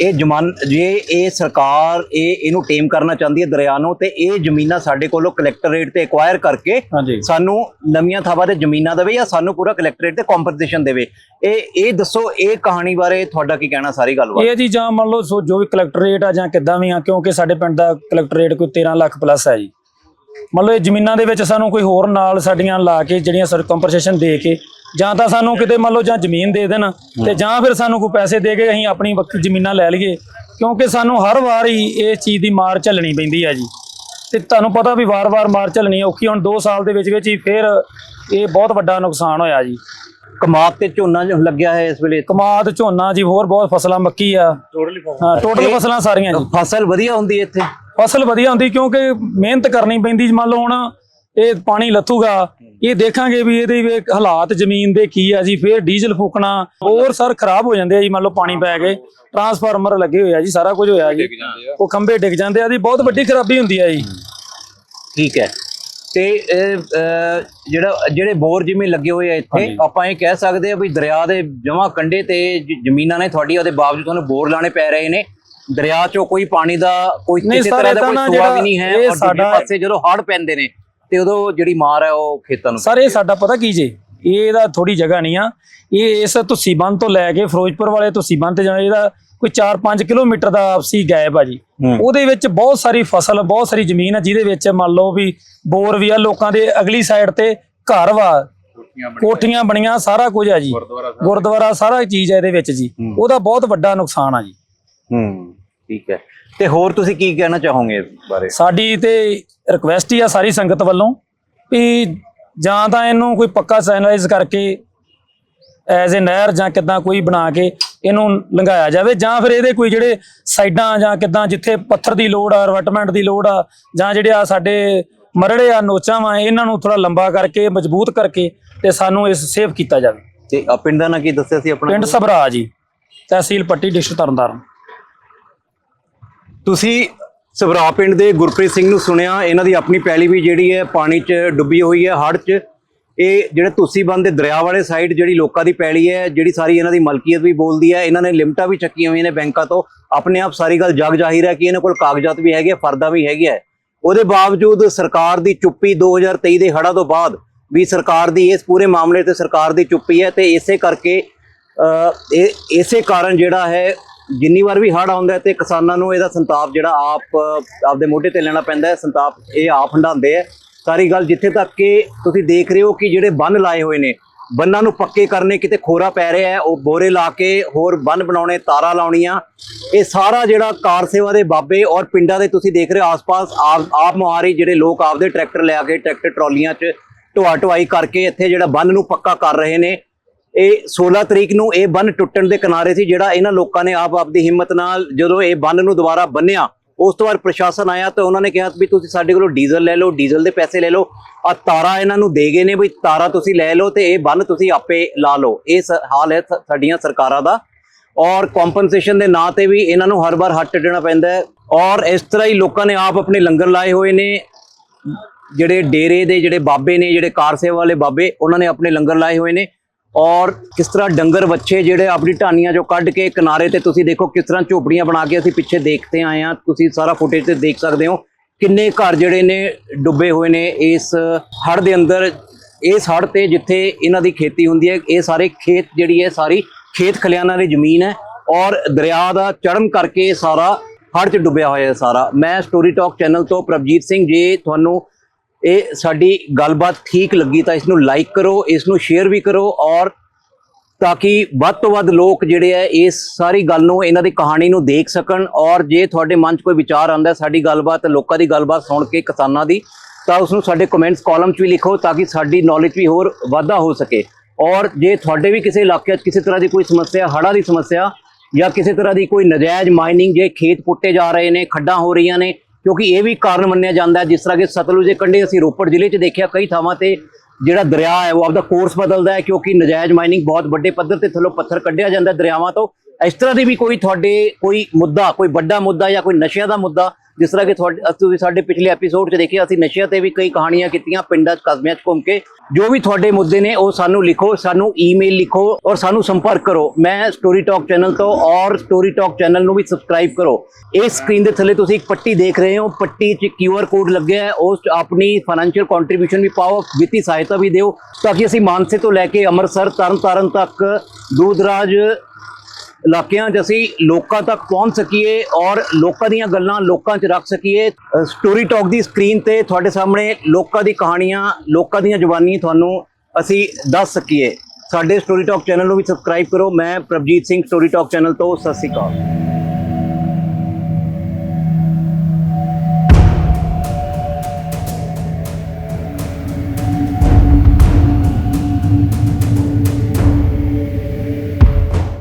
ਇਹ ਜਮਾਨ ਜੇ ਇਹ ਸਰਕਾਰ ਇਹ ਇਹਨੂੰ ਟੇਮ ਕਰਨਾ ਚਾਹੁੰਦੀ ਹੈ ਦਰਿਆ ਨੂੰ ਤੇ ਇਹ ਜ਼ਮੀਨਾਂ ਸਾਡੇ ਕੋਲੋਂ ਕਲੈਕਟਰ ਤੇ ਐਕਵਾਇਰ ਕਰਕੇ ਸਾਨੂੰ ਨਵੀਆਂ ਥਾਵਾਂ ਤੇ ਜ਼ਮੀਨਾਂ ਦੇਵੇ ਜਾਂ ਸਾਨੂੰ ਪੂਰਾ ਕਲੈਕਟਰੇਟ ਤੇ ਕੰਪਨਸੇਸ਼ਨ ਦੇਵੇ। ਇਹ ਇਹ ਦੱਸੋ ਇਹ ਕਹਾਣੀ ਬਾਰੇ ਤੁਹਾਡਾ ਕੀ ਕਹਿਣਾ ਸਾਰੀ ਗੱਲਬਾਤ? ਇਹ ਜੀ ਜਾਂ ਮੰਨ ਲਓ ਜੋ ਵੀ ਕਲੈਕਟਰੇਟ ਆ ਜਾਂ ਕਿੱਦਾਂ ਵੀ ਆ ਕਿਉਂਕਿ ਸਾਡੇ ਪਿੰਡ ਦਾ ਕਲੈਕਟਰੇਟ ਕੋਈ 13 ਲੱਖ ਪਲੱਸ ਹੈ ਜੀ। ਮੰਨ ਲਓ ਇਹ ਜ਼ਮੀਨਾਂ ਦੇ ਵਿੱਚ ਸਾਨੂੰ ਕੋਈ ਹੋਰ ਨਾਲ ਸਾਡੀਆਂ ਲਾ ਕੇ ਜਿਹੜੀਆਂ ਸਰ ਕੰਪਨਸੇਸ਼ਨ ਦੇ ਕੇ ਜਾਂ ਤਾਂ ਸਾਨੂੰ ਕਿਤੇ ਮੰਨ ਲਓ ਜਾਂ ਜ਼ਮੀਨ ਦੇ ਦੇਣ ਤੇ ਜਾਂ ਫਿਰ ਸਾਨੂੰ ਕੋਈ ਪੈਸੇ ਦੇ ਕੇ ਅਸੀਂ ਆਪਣੀ ਵੱਖਰੀ ਜ਼ਮੀਨਾਂ ਲੈ ਲਈਏ ਕਿਉਂਕਿ ਸਾਨੂੰ ਹਰ ਵਾਰ ਹੀ ਇਹ ਚੀਜ਼ ਦੀ ਮਾਰ ਝੱਲਣੀ ਪੈਂਦੀ ਹੈ ਜੀ। ਤੇ ਤੁਹਾਨੂੰ ਪਤਾ ਵੀ ਵਾਰ-ਵਾਰ ਮਾਰ ਝੱਲਣੀ ਔਖੀ ਹੁਣ 2 ਸਾਲ ਦੇ ਵਿੱਚ ਵਿੱਚ ਹੀ ਫਿਰ ਇਹ ਬਹੁਤ ਵੱਡਾ ਨੁਕਸਾਨ ਹੋਇਆ ਜੀ। ਕਮਾਦ ਤੇ ਝੋਨਾ ਜੋ ਲੱਗਿਆ ਹੈ ਇਸ ਵੇਲੇ? ਕਮਾਦ ਝੋਨਾ ਜੀ ਹੋਰ ਬਹੁਤ ਫਸਲਾਂ ਮੱਕੀ ਆ। ਹਾਂ ਟੋਟਲ ਫਸਲਾਂ ਸਾਰੀਆਂ ਜੀ। ਫਸਲ ਵਧੀਆ ਹੁੰਦੀ ਹੈ ਇੱਥੇ? ਫਸਲ ਵਧੀਆ ਹੁੰਦੀ ਕਿਉਂਕਿ ਮਿਹਨਤ ਕਰਨੀ ਪੈਂਦੀ ਮੰਨ ਲਓ ਹੁਣ ਇਹ ਪਾਣੀ ਲੱਥੂਗਾ ਇਹ ਦੇਖਾਂਗੇ ਵੀ ਇਹਦੇ ਵੀ ਹਾਲਾਤ ਜ਼ਮੀਨ ਦੇ ਕੀ ਆ ਜੀ। ਫਿਰ ਡੀਜ਼ਲ ਫੂਕਣਾ ਹੋਰ ਸਰ ਖਰਾਬ ਹੋ ਜਾਂਦੇ ਆ ਜੀ। ਮੰਨ ਲਓ ਪਾਣੀ ਪੈ ਕੇ ਟਰਾਂਸਫਾਰਮਰ ਲੱਗੇ ਹੋਏ ਆ ਜੀ ਸਾਰਾ ਕੁਝ ਹੋਇਆ ਜੀ। ਉਹ ਖੰਭੇ ਡਿੱਗ ਜਾਂਦੇ ਆ ਦੀ ਬਹੁਤ ਵੱਡੀ ਖਰਾਬੀ ਹੁੰਦੀ ਆ ਜੀ। ਠੀਕ ਹੈ। ਤੇ ਜਿਹੜਾ ਜਿਹੜੇ ਬੋਰ ਜਿਵੇਂ ਲੱਗੇ ਹੋਏ ਆ ਇੱਥੇ। ਆਪਾਂ ਇਹ ਕਹਿ ਸਕਦੇ ਆ ਵੀ ਦਰਿਆ ਦੇ ਜਮਾ ਕੰਢੇ ਤੇ ਜ- ਜ਼ਮੀਨਾਂ ਨੇ ਤੁਹਾਡੀ ਉਹਦੇ ਬਾਵਜੂਦ ਤੁਹਾਨੂੰ ਬੋਰ ਲਾਣੇ ਪੈ ਰਹੇ ਨੇ। ਦਰਿਆ ਚੋਂ ਕੋਈ ਪਾਣੀ ਦਾ ਕੋਈ ਕਿਸੇ ਤਰ੍ਹਾਂ ਦਾ ਕੋਈ ਸੁਆ ਵੀ ਨਹੀਂ ਹੈ ਔਰ ਦੂਜੇ ਸਾਡਾ- ਪਾਸੇ ਜਦੋਂ ਹੜ੍ਹ ਪੈਂਦੇ ਨੇ ਤੇ ਉਦੋਂ ਜਿਹੜੀ ਮਾਰ ਹੈ ਉਹ ਖੇਤਾਂ ਨੂੰ ਸਰ ਇਹ ਸਾਡਾ ਪਤਾ ਕੀ ਜੇ? ਇਹ ਇਹਦਾ ਥੋੜੀ ਜਗ੍ਹਾ ਨਹੀਂ ਆ। ਇਹ ਇਸ ਤੁਸੀ ਬੰਦ ਤੋਂ ਲੈ ਕੇ ਫਿਰੋਜ਼ਪੁਰ ਵਾਲੇ ਤੁਸੀ ਬੰਦ ਤੇ ਜਾਣਾ ਇਹਦਾ ਕੋਈ 4-5 ਕਿਲੋਮੀਟਰ ਦਾ ਆਪਸੀ ਗੈਪ ਆ ਜੀ। ਉਹਦੇ ਵਿੱਚ ਬਹੁਤ ਸਾਰੀ ਫਸਲ ਬਹੁਤ ਸਾਰੀ ਜ਼ਮੀਨ ਆ ਜਿਹਦੇ ਵਿੱਚ ਮੰਨ ਲਓ ਵੀ ਬੋਰ ਵੀ ਆ ਲੋਕਾਂ ਦੇ ਅਗਲੀ ਸਾਈਡ ਤੇ ਘਰ ਵਾ ਕੋਠੀਆਂ ਬਣੀਆਂ। ਸਾਰਾ ਕੁਝ ਆ ਜੀ। ਗੁਰਦੁਆਰਾ ਸਾਰਾ। ਚੀਜ਼ ਆ ਇਹਦੇ ਵਿੱਚ ਜੀ। ਉਹਦਾ ਬਹੁਤ ਵੱਡਾ ਨੁਕਸਾਨ ਆ ਜੀ। ਹੂੰ। ਠੀਕ ਹੈ। ਤੇ ਹੋਰ ਤੁਸੀਂ ਕੀ ਕਹਿਣਾ ਚਾਹੋਗੇ ਇਸ ਬਾਰੇ? ਸਾਡੀ ਤੇ ਰਿਕਵੈਸਟ ਹੀ ਆ ਸਾਰੀ ਸੰਗਤ ਵੱਲੋਂ ਵੀ ਜਾਂ ਤਾਂ ਇਹਨੂੰ ਕੋਈ ਪੱਕਾ ਚੈਨਲਾਈਜ਼ ਕਰਕੇ ਐਜ਼ ਅ ਨਹਿਰ ਜਾਂ ਕਿੱਦਾਂ ਕੋਈ ਬਣਾ ਕੇ ਇਹਨੂੰ ਲੰਘਾਇਆ ਜਾਵੇ ਜਾਂ ਫਿਰ ਇਹਦੇ ਕੋਈ ਜਿਹੜੇ ਸਾਈਡਾਂ ਜਾਂ ਕਿੱਦਾਂ ਜਿੱਥੇ ਪੱਥਰ ਦੀ ਲੋੜ ਆ ਰਵਟਮੈਂਟ ਦੀ ਲੋੜ ਆ ਜਾਂ ਜਿਹੜੇ ਆ ਸਾਡੇ ਮਰੜੇ ਆ ਨੋਚਾਂ ਵਾ ਇਹਨਾਂ ਨੂੰ ਥੋੜਾ ਲੰਬਾ ਕਰਕੇ ਮਜ਼ਬੂਤ ਕਰਕੇ ਤੇ ਸਾਨੂੰ ਇਸ ਸੇਵ ਕੀਤਾ ਜਾਵੇ। ਤੇ ਆ ਪਿੰਡ ਦਾ ਨਾਂ ਕੀ ਦੱਸਿਆ ਸੀ ਆਪਣਾ? ਪਿੰਡ ਸਭਰਾ ਜੀ ਤਹਿਸੀਲ ਪੱਟੀ ਡਿਸਟ੍ਰਿਕਟ ਤਰਨਤਾਰਨ। ਤੁਸੀਂ ਸਵਰਾ ਪਿੰਡ ਦੇ ਗੁਰਪ੍ਰੀਤ ਸਿੰਘ ਨੂੰ ਸੁਣਿਆ ਇਹਨਾਂ ਦੀ ਆਪਣੀ ਪੈਲੀ ਵੀ ਜਿਹੜੀ ਹੈ ਪਾਣੀ 'ਚ ਡੁੱਬੀ ਹੋਈ ਹੈ ਹੜ੍ਹ 'ਚ। ਇਹ ਜਿਹੜੇ ਤੁਸੀਂ ਬੰਦ ਦੇ ਦਰਿਆ ਵਾਲੇ ਸਾਈਡ ਜਿਹੜੀ ਲੋਕਾਂ ਦੀ ਪੈਲੀ ਹੈ ਜਿਹੜੀ ਸਾਰੀ ਇਹਨਾਂ ਦੀ ਮਲਕੀਅਤ ਵੀ ਬੋਲਦੀ ਹੈ ਇਹਨਾਂ ਨੇ ਲਿਮਟਾਂ ਵੀ ਚੱਕੀਆਂ ਹੋਈਆਂ ਨੇ ਬੈਂਕਾਂ ਤੋਂ। ਆਪਣੇ ਆਪ ਸਾਰੀ ਗੱਲ ਜਗ ਜ਼ਾਹਿਰ ਹੈ ਕਿ ਇਹਨਾਂ ਕੋਲ ਕਾਗਜ਼ਾਤ ਵੀ ਹੈਗੇ ਆ, ਫਰਦਾ ਵੀ ਹੈਗਾ ਹੈ। ਉਹਦੇ ਬਾਵਜੂਦ ਸਰਕਾਰ ਦੀ ਚੁੱਪੀ 2023 ਦੇ ਹੜ੍ਹਾਂ ਤੋਂ ਬਾਅਦ ਵੀ ਸਰਕਾਰ ਦੀ ਇਸ ਪੂਰੇ ਮਾਮਲੇ ਤੇ ਸਰਕਾਰ ਦੀ ਚੁੱਪੀ ਹੈ ਤੇ ਇਸੇ ਕਰਕੇ ਇਹ ਇਸੇ ਕਾਰਨ ਜਿਹੜਾ ਹੈ ਜਿੰਨੀ ਵਾਰ ਵੀ ਹੜ੍ਹ ਆਉਂਦਾ ਹੈ ਤੇ ਕਿਸਾਨਾਂ ਨੂੰ ਇਹਦਾ ਸੰਤਾਪ ਜਿਹੜਾ ਆਪ, ਆਪਦੇ ਮੋਢੇ ਤੇ ਲੈਣਾ ਪੈਂਦਾ ਹੈ, ਸੰਤਾਪ ਇਹ ਆਪ ਹੰਡਾਉਂਦੇ ਹੈ। ਸਾਰੀ ਗੱਲ ਜਿੱਥੇ ਤੱਕ ਕਿ ਤੁਸੀਂ ਦੇਖ ਰਹੇ ਹੋ ਕਿ ਜਿਹੜੇ ਬੰਨ ਲਾਏ ਹੋਏ ਨੇ, ਬੰਨਾਂ ਨੂੰ ਪੱਕੇ ਕਰਨੇ ਕਿਤੇ ਖੋਰਾ ਪੈ ਰਿਹਾ ਹੈ, ਉਹ ਬੋਰੇ ਲਾ ਕੇ ਹੋਰ ਬੰਨ ਬਣਾਉਣੇ, ਤਾਰਾਂ ਲਾਉਣੀਆਂ, ਇਹ ਸਾਰਾ ਜਿਹੜਾ ਕਾਰ ਸੇਵਾ ਦੇ ਬਾਬੇ ਔਰ ਪਿੰਡਾਂ ਦੇ ਤੁਸੀਂ ਦੇਖ ਰਹੇ ਹੋ, ਆਸ-ਪਾਸ ਆਪ ਆਪ ਮੁਹਾਰੀ ਜਿਹੜੇ ਲੋਕ ਆਪਦੇ ਟਰੈਕਟਰ ਲਿਆ ਕੇ, ਟਰੈਕਟਰ ਟਰਾਲੀਆਂ 'ਚ ਢੋਆ ਢੁਆਈ ਕਰਕੇ ਇੱਥੇ ਜਿਹੜਾ ਬੰਨ ਨੂੰ ਪੱਕਾ ਕਰ ਰਹੇ ਨੇ ਇਹ 16 ਤਰੀਕ ਨੂੰ ਇਹ ਬੰਨ ਟੁੱਟਣ ਦੇ ਕਿਨਾਰੇ ਸੀ, ਜਿਹੜਾ ਇਹਨਾਂ ਲੋਕਾਂ ਨੇ ਆਪ ਆਪਦੀ ਹਿੰਮਤ ਨਾਲ ਜਦੋਂ ਇਹ ਬੰਨ ਨੂੰ ਦੁਬਾਰਾ ਬੰਨਿਆ, ਉਸ ਤੋਂ ਬਾਅਦ ਪ੍ਰਸ਼ਾਸਨ ਆਇਆ ਤਾਂ ਉਹਨਾਂ ਨੇ ਕਿਹਾ ਵੀ ਤੁਸੀਂ ਸਾਡੇ ਕੋਲੋਂ ਡੀਜ਼ਲ ਲੈ ਲਓ, ਡੀਜ਼ਲ ਦੇ ਪੈਸੇ ਲੈ ਲਓ। ਆ ਤਾਰਾ ਇਹਨਾਂ ਨੂੰ ਦੇ ਗਏ ਨੇ ਵੀ ਤਾਰਾ ਤੁਸੀਂ ਲੈ ਲਓ ਤੇ ਇਹ ਬੰਨ ਤੁਸੀਂ ਆਪੇ ਲਾ ਲਓ। ਇਹ ਸ- ਹਾਲ ਹੈ ਸ- ਸਾਡੀਆਂ ਸਰਕਾਰਾਂ ਦਾ। ਔਰ ਕੰਪਨਸੇਸ਼ਨ ਦੇ ਨਾਂ ਤੇ ਵੀ ਇਹਨਾਂ ਨੂੰ ਹਰ ਵਾਰ ਹੱਟ ਅੱਡਣਾ ਪੈਂਦਾ ਹੈ। ਔਰ ਇਸ ਤਰ੍ਹਾਂ ਹੀ ਲੋਕਾਂ ਨੇ ਆਪ ਆਪਣੇ ਲੰਗਰ ਲਾਏ ਹੋਏ ਨੇ। ਜਿਹੜੇ ਡੇਰੇ ਦੇ ਜਿਹੜੇ ਬਾਬੇ ਨੇ, ਜਿਹੜੇ ਕਾਰ ਸੇਵਾ ਵਾਲੇ ਬਾਬੇ, ਉਹਨਾਂ ਨੇ ਆਪਣੇ ਲੰਗਰ ਲਾਏ ਹੋਏ ਨੇ। ਔਰ ਕਿਸ ਤਰ੍ਹਾਂ ਡੰਗਰ ਬੱਚੇ ਜਿਹੜੇ ਆਪਣੀ ਢਾਨੀਆਂ ਚੋਂ ਕੱਢ ਕੇ ਕਿਨਾਰੇ ਤੇ ਤੁਸੀਂ ਦੇਖੋ ਕਿਸ ਤਰ੍ਹਾਂ ਝੋਪੜੀਆਂ ਬਣਾ ਕੇ ਅਸੀਂ ਪਿੱਛੇ ਦੇਖਦੇ ਆਏ ਆ ਤੁਸੀਂ ਸਾਰਾ ਫੁਟੇਜ ਤੇ ਦੇਖ ਸਕਦੇ ਹੋ ਕਿੰਨੇ ਘਰ ਜਿਹੜੇ ਨੇ ਡੁੱਬੇ ਹੋਏ ਨੇ ਇਸ ਹੜ੍ਹ ਦੇ ਅੰਦਰ। ਇਸ ਹੜ੍ਹ ਤੇ ਜਿੱਥੇ ਇਹਨਾਂ ਦੀ ਖੇਤੀ ਹੁੰਦੀ ਹੈ, ਇਹ ਸਾਰੇ ਖੇਤ ਜਿਹੜੀ ਹੈ, ਸਾਰੀ ਖੇਤ ਖਲਿਆਣਾਂ ਦੀ ਜ਼ਮੀਨ ਹੈ ਔਰ ਦਰਿਆ ਦਾ ਚੜਨ ਕਰਕੇ ਸਾਰਾ ਹੜ੍ਹ 'ਚ ਡੁੱਬਿਆ ਹੋਇਆ ਹੈ ਸਾਰਾ। ਮੈਂ ਸਟੋਰੀ ਟਾਕ ਚੈਨਲ ਤੋਂ ਪ੍ਰਭਜੀਤ ਸਿੰਘ ਜੀ, ਤੁਹਾਨੂੰ ਇਹ ਸਾਡੀ ਗੱਲਬਾਤ ਠੀਕ ਲੱਗੀ ਤਾਂ ਇਸ ਨੂੰ ਲਾਈਕ ਕਰੋ ਇਸ ਨੂੰ ਸ਼ੇਅਰ ਵੀ ਕਰੋ ਔਰ ਤਾਂ ਕਿ ਵੱਧ ਤੋਂ ਵੱਧ ਲੋਕ ਜਿਹੜੇ ਆ ਇਸ ਸਾਰੀ ਗੱਲ ਨੂੰ, ਇਹਨਾਂ ਦੀ ਕਹਾਣੀ ਨੂੰ ਦੇਖ ਸਕਣ ਔਰ ਜੇ ਤੁਹਾਡੇ ਮਨ 'ਚ ਕੋਈ ਵਿਚਾਰ ਆਉਂਦਾ ਸਾਡੀ ਗੱਲਬਾਤ, ਲੋਕਾਂ ਦੀ ਗੱਲਬਾਤ ਸੁਣ ਕੇ ਕਿਸਾਨਾਂ ਦੀ, ਤਾਂ ਉਸ ਨੂੰ ਸਾਡੇ ਕਮੈਂਟਸ ਕਾਲਮ 'ਚ ਵੀ ਲਿਖੋ ਤਾਂ ਕਿ ਸਾਡੀ ਨੌਲੇਜ ਵੀ ਹੋਰ ਵਾਧਾ ਹੋ ਸਕੇ। ਔਰ ਜੇ ਤੁਹਾਡੇ ਵੀ ਕਿਸੇ ਇਲਾਕੇ 'ਚ ਕਿਸੇ ਤਰ੍ਹਾਂ ਦੀ ਕੋਈ ਸਮੱਸਿਆ, ਹੜ੍ਹਾਂ ਦੀ ਸਮੱਸਿਆ ਜਾਂ ਕਿਸੇ ਤਰ੍ਹਾਂ ਦੀ ਕੋਈ ਨਜਾਇਜ਼ ਮਾਈਨਿੰਗ ਜੇ ਖੇਤ ਪੁੱਟੇ ਜਾ ਰਹੇ ਨੇ, ਖੱਡਾਂ ਹੋ ਰਹੀਆਂ ਨੇ ਕਿਉਂਕਿ ਇਹ ਵੀ ਕਾਰਨ ਮੰਨਿਆ ਜਾਂਦਾ ਹੈ, ਜਿਸ ਤਰ੍ਹਾਂ ਕਿ ਸਤਲੁਜ ਦੇ ਕੰਢੇ ਅਸੀਂ ਰੋਪੜ ਜ਼ਿਲ੍ਹੇ 'ਚ ਦੇਖਿਆ, ਕਈ ਥਾਵਾਂ ਤੇ ਜਿਹੜਾ ਦਰਿਆ ਹੈ, ਉਹ ਆਪਦਾ ਕੋਰਸ ਬਦਲਦਾ ਹੈ ਕਿਉਂਕਿ ਨਜਾਇਜ਼ ਮਾਈਨਿੰਗ ਬਹੁਤ ਵੱਡੇ ਪੱਧਰ ਤੇ ਥੱਲੋਂ ਪੱਥਰ ਕੱਢਿਆ ਜਾਂਦਾ ਦਰਿਆਵਾਂ ਤੋਂ। ਇਸ ਤਰ੍ਹਾਂ ਦੇ ਵੀ ਕੋਈ ਤੁਹਾਡੇ ਕੋਈ ਮੁੱਦਾ, ਕੋਈ ਵੱਡਾ ਮੁੱਦਾ ਜਾਂ ਕੋਈ ਨਸ਼ਿਆਂ ਦਾ ਮੁੱਦਾ ਜਿਸ ਤਰ੍ਹਾਂ ਕਿ ਤੁਹਾਡੇ ਅਸੀਂ ਤੁਸੀਂ ਸਾਡੇ ਪਿਛਲੇ ਐਪੀਸੋਡ 'ਚ ਦੇਖਿਆ ਅਸੀਂ ਨਸ਼ਿਆਂ ਤੇ ਵੀ ਕਈ ਕਹਾਣੀਆਂ ਕੀਤੀਆਂ ਪਿੰਡਾਂ 'ਚ ਕਸਬਿਆਂ 'ਚ ਘੁੰਮ ਕੇ। ਜੋ ਵੀ ਤੁਹਾਡੇ ਮੁੱਦੇ ਨੇ, ਉਹ ਸਾਨੂੰ ਲਿਖੋ, ਸਾਨੂੰ ਈਮੇਲ ਲਿਖੋ ਔਰ ਸਾਨੂੰ ਸੰਪਰਕ ਕਰੋ। ਮੈਂ ਸਟੋਰੀ ਟਾਕ ਚੈਨਲ ਤੋਂ ਔਰ ਸਟੋਰੀ ਟਾਕ ਚੈਨਲ ਨੂੰ ਵੀ ਸਬਸਕ੍ਰਾਈਬ ਕਰੋ। ਇਸ ਸਕਰੀਨ ਦੇ ਥੱਲੇ ਤੁਸੀਂ ਇੱਕ ਪੱਟੀ ਦੇਖ ਰਹੇ ਹੋ। ਪੱਟੀ 'ਚ ਕਿਊਆਰ ਕੋਡ ਲੱਗਿਆ ਹੈ। ਉਸ 'ਚ ਆਪਣੀ ਫਾਈਨੈਂਸ਼ੀਅਲ ਕੰਟਰੀਬਿਊਸ਼ਨ ਵੀ ਪਾਓ, ਵਿੱਤੀ ਸਹਾਇਤਾ ਵੀ ਦਿਓ, ਤਾਂ ਕਿ ਅਸੀਂ ਮਾਨਸੇ ਤੋਂ ਲੈ ਕੇ ਅੰਮ੍ਰਿਤਸਰ, ਤਰਨਤਾਰਨ ਤੱਕ ਦੂਰ ਦਰਾਜ ਇਲਾਕਿਆਂ 'ਚ ਅਸੀਂ ਲੋਕਾਂ ਤੱਕ ਪਹੁੰਚ ਸਕੀਏ ਔਰ ਲੋਕਾਂ ਦੀਆਂ ਗੱਲਾਂ ਲੋਕਾਂ 'ਚ ਰੱਖ ਸਕੀਏ। ਸਟੋਰੀ ਟਾਕ ਦੀ ਸਕਰੀਨ ਤੇ ਤੁਹਾਡੇ ਸਾਹਮਣੇ ਲੋਕਾਂ ਦੀ ਕਹਾਣੀਆਂ, ਲੋਕਾਂ ਦੀਆਂ ਜ਼ੁਬਾਨੀ ਤੁਹਾਨੂੰ ਅਸੀਂ ਦੱਸ ਸਕੀਏ। ਸਾਡੇ ਸਟੋਰੀ ਟਾਕ ਚੈਨਲ ਨੂੰ ਵੀ ਸਬਸਕ੍ਰਾਈਬ ਕਰੋ। ਮੈਂ Prabhjeet Singh story talk channel ਤੋਂ, ਸਤਿ ਸ਼੍ਰੀ ਅਕਾਲ।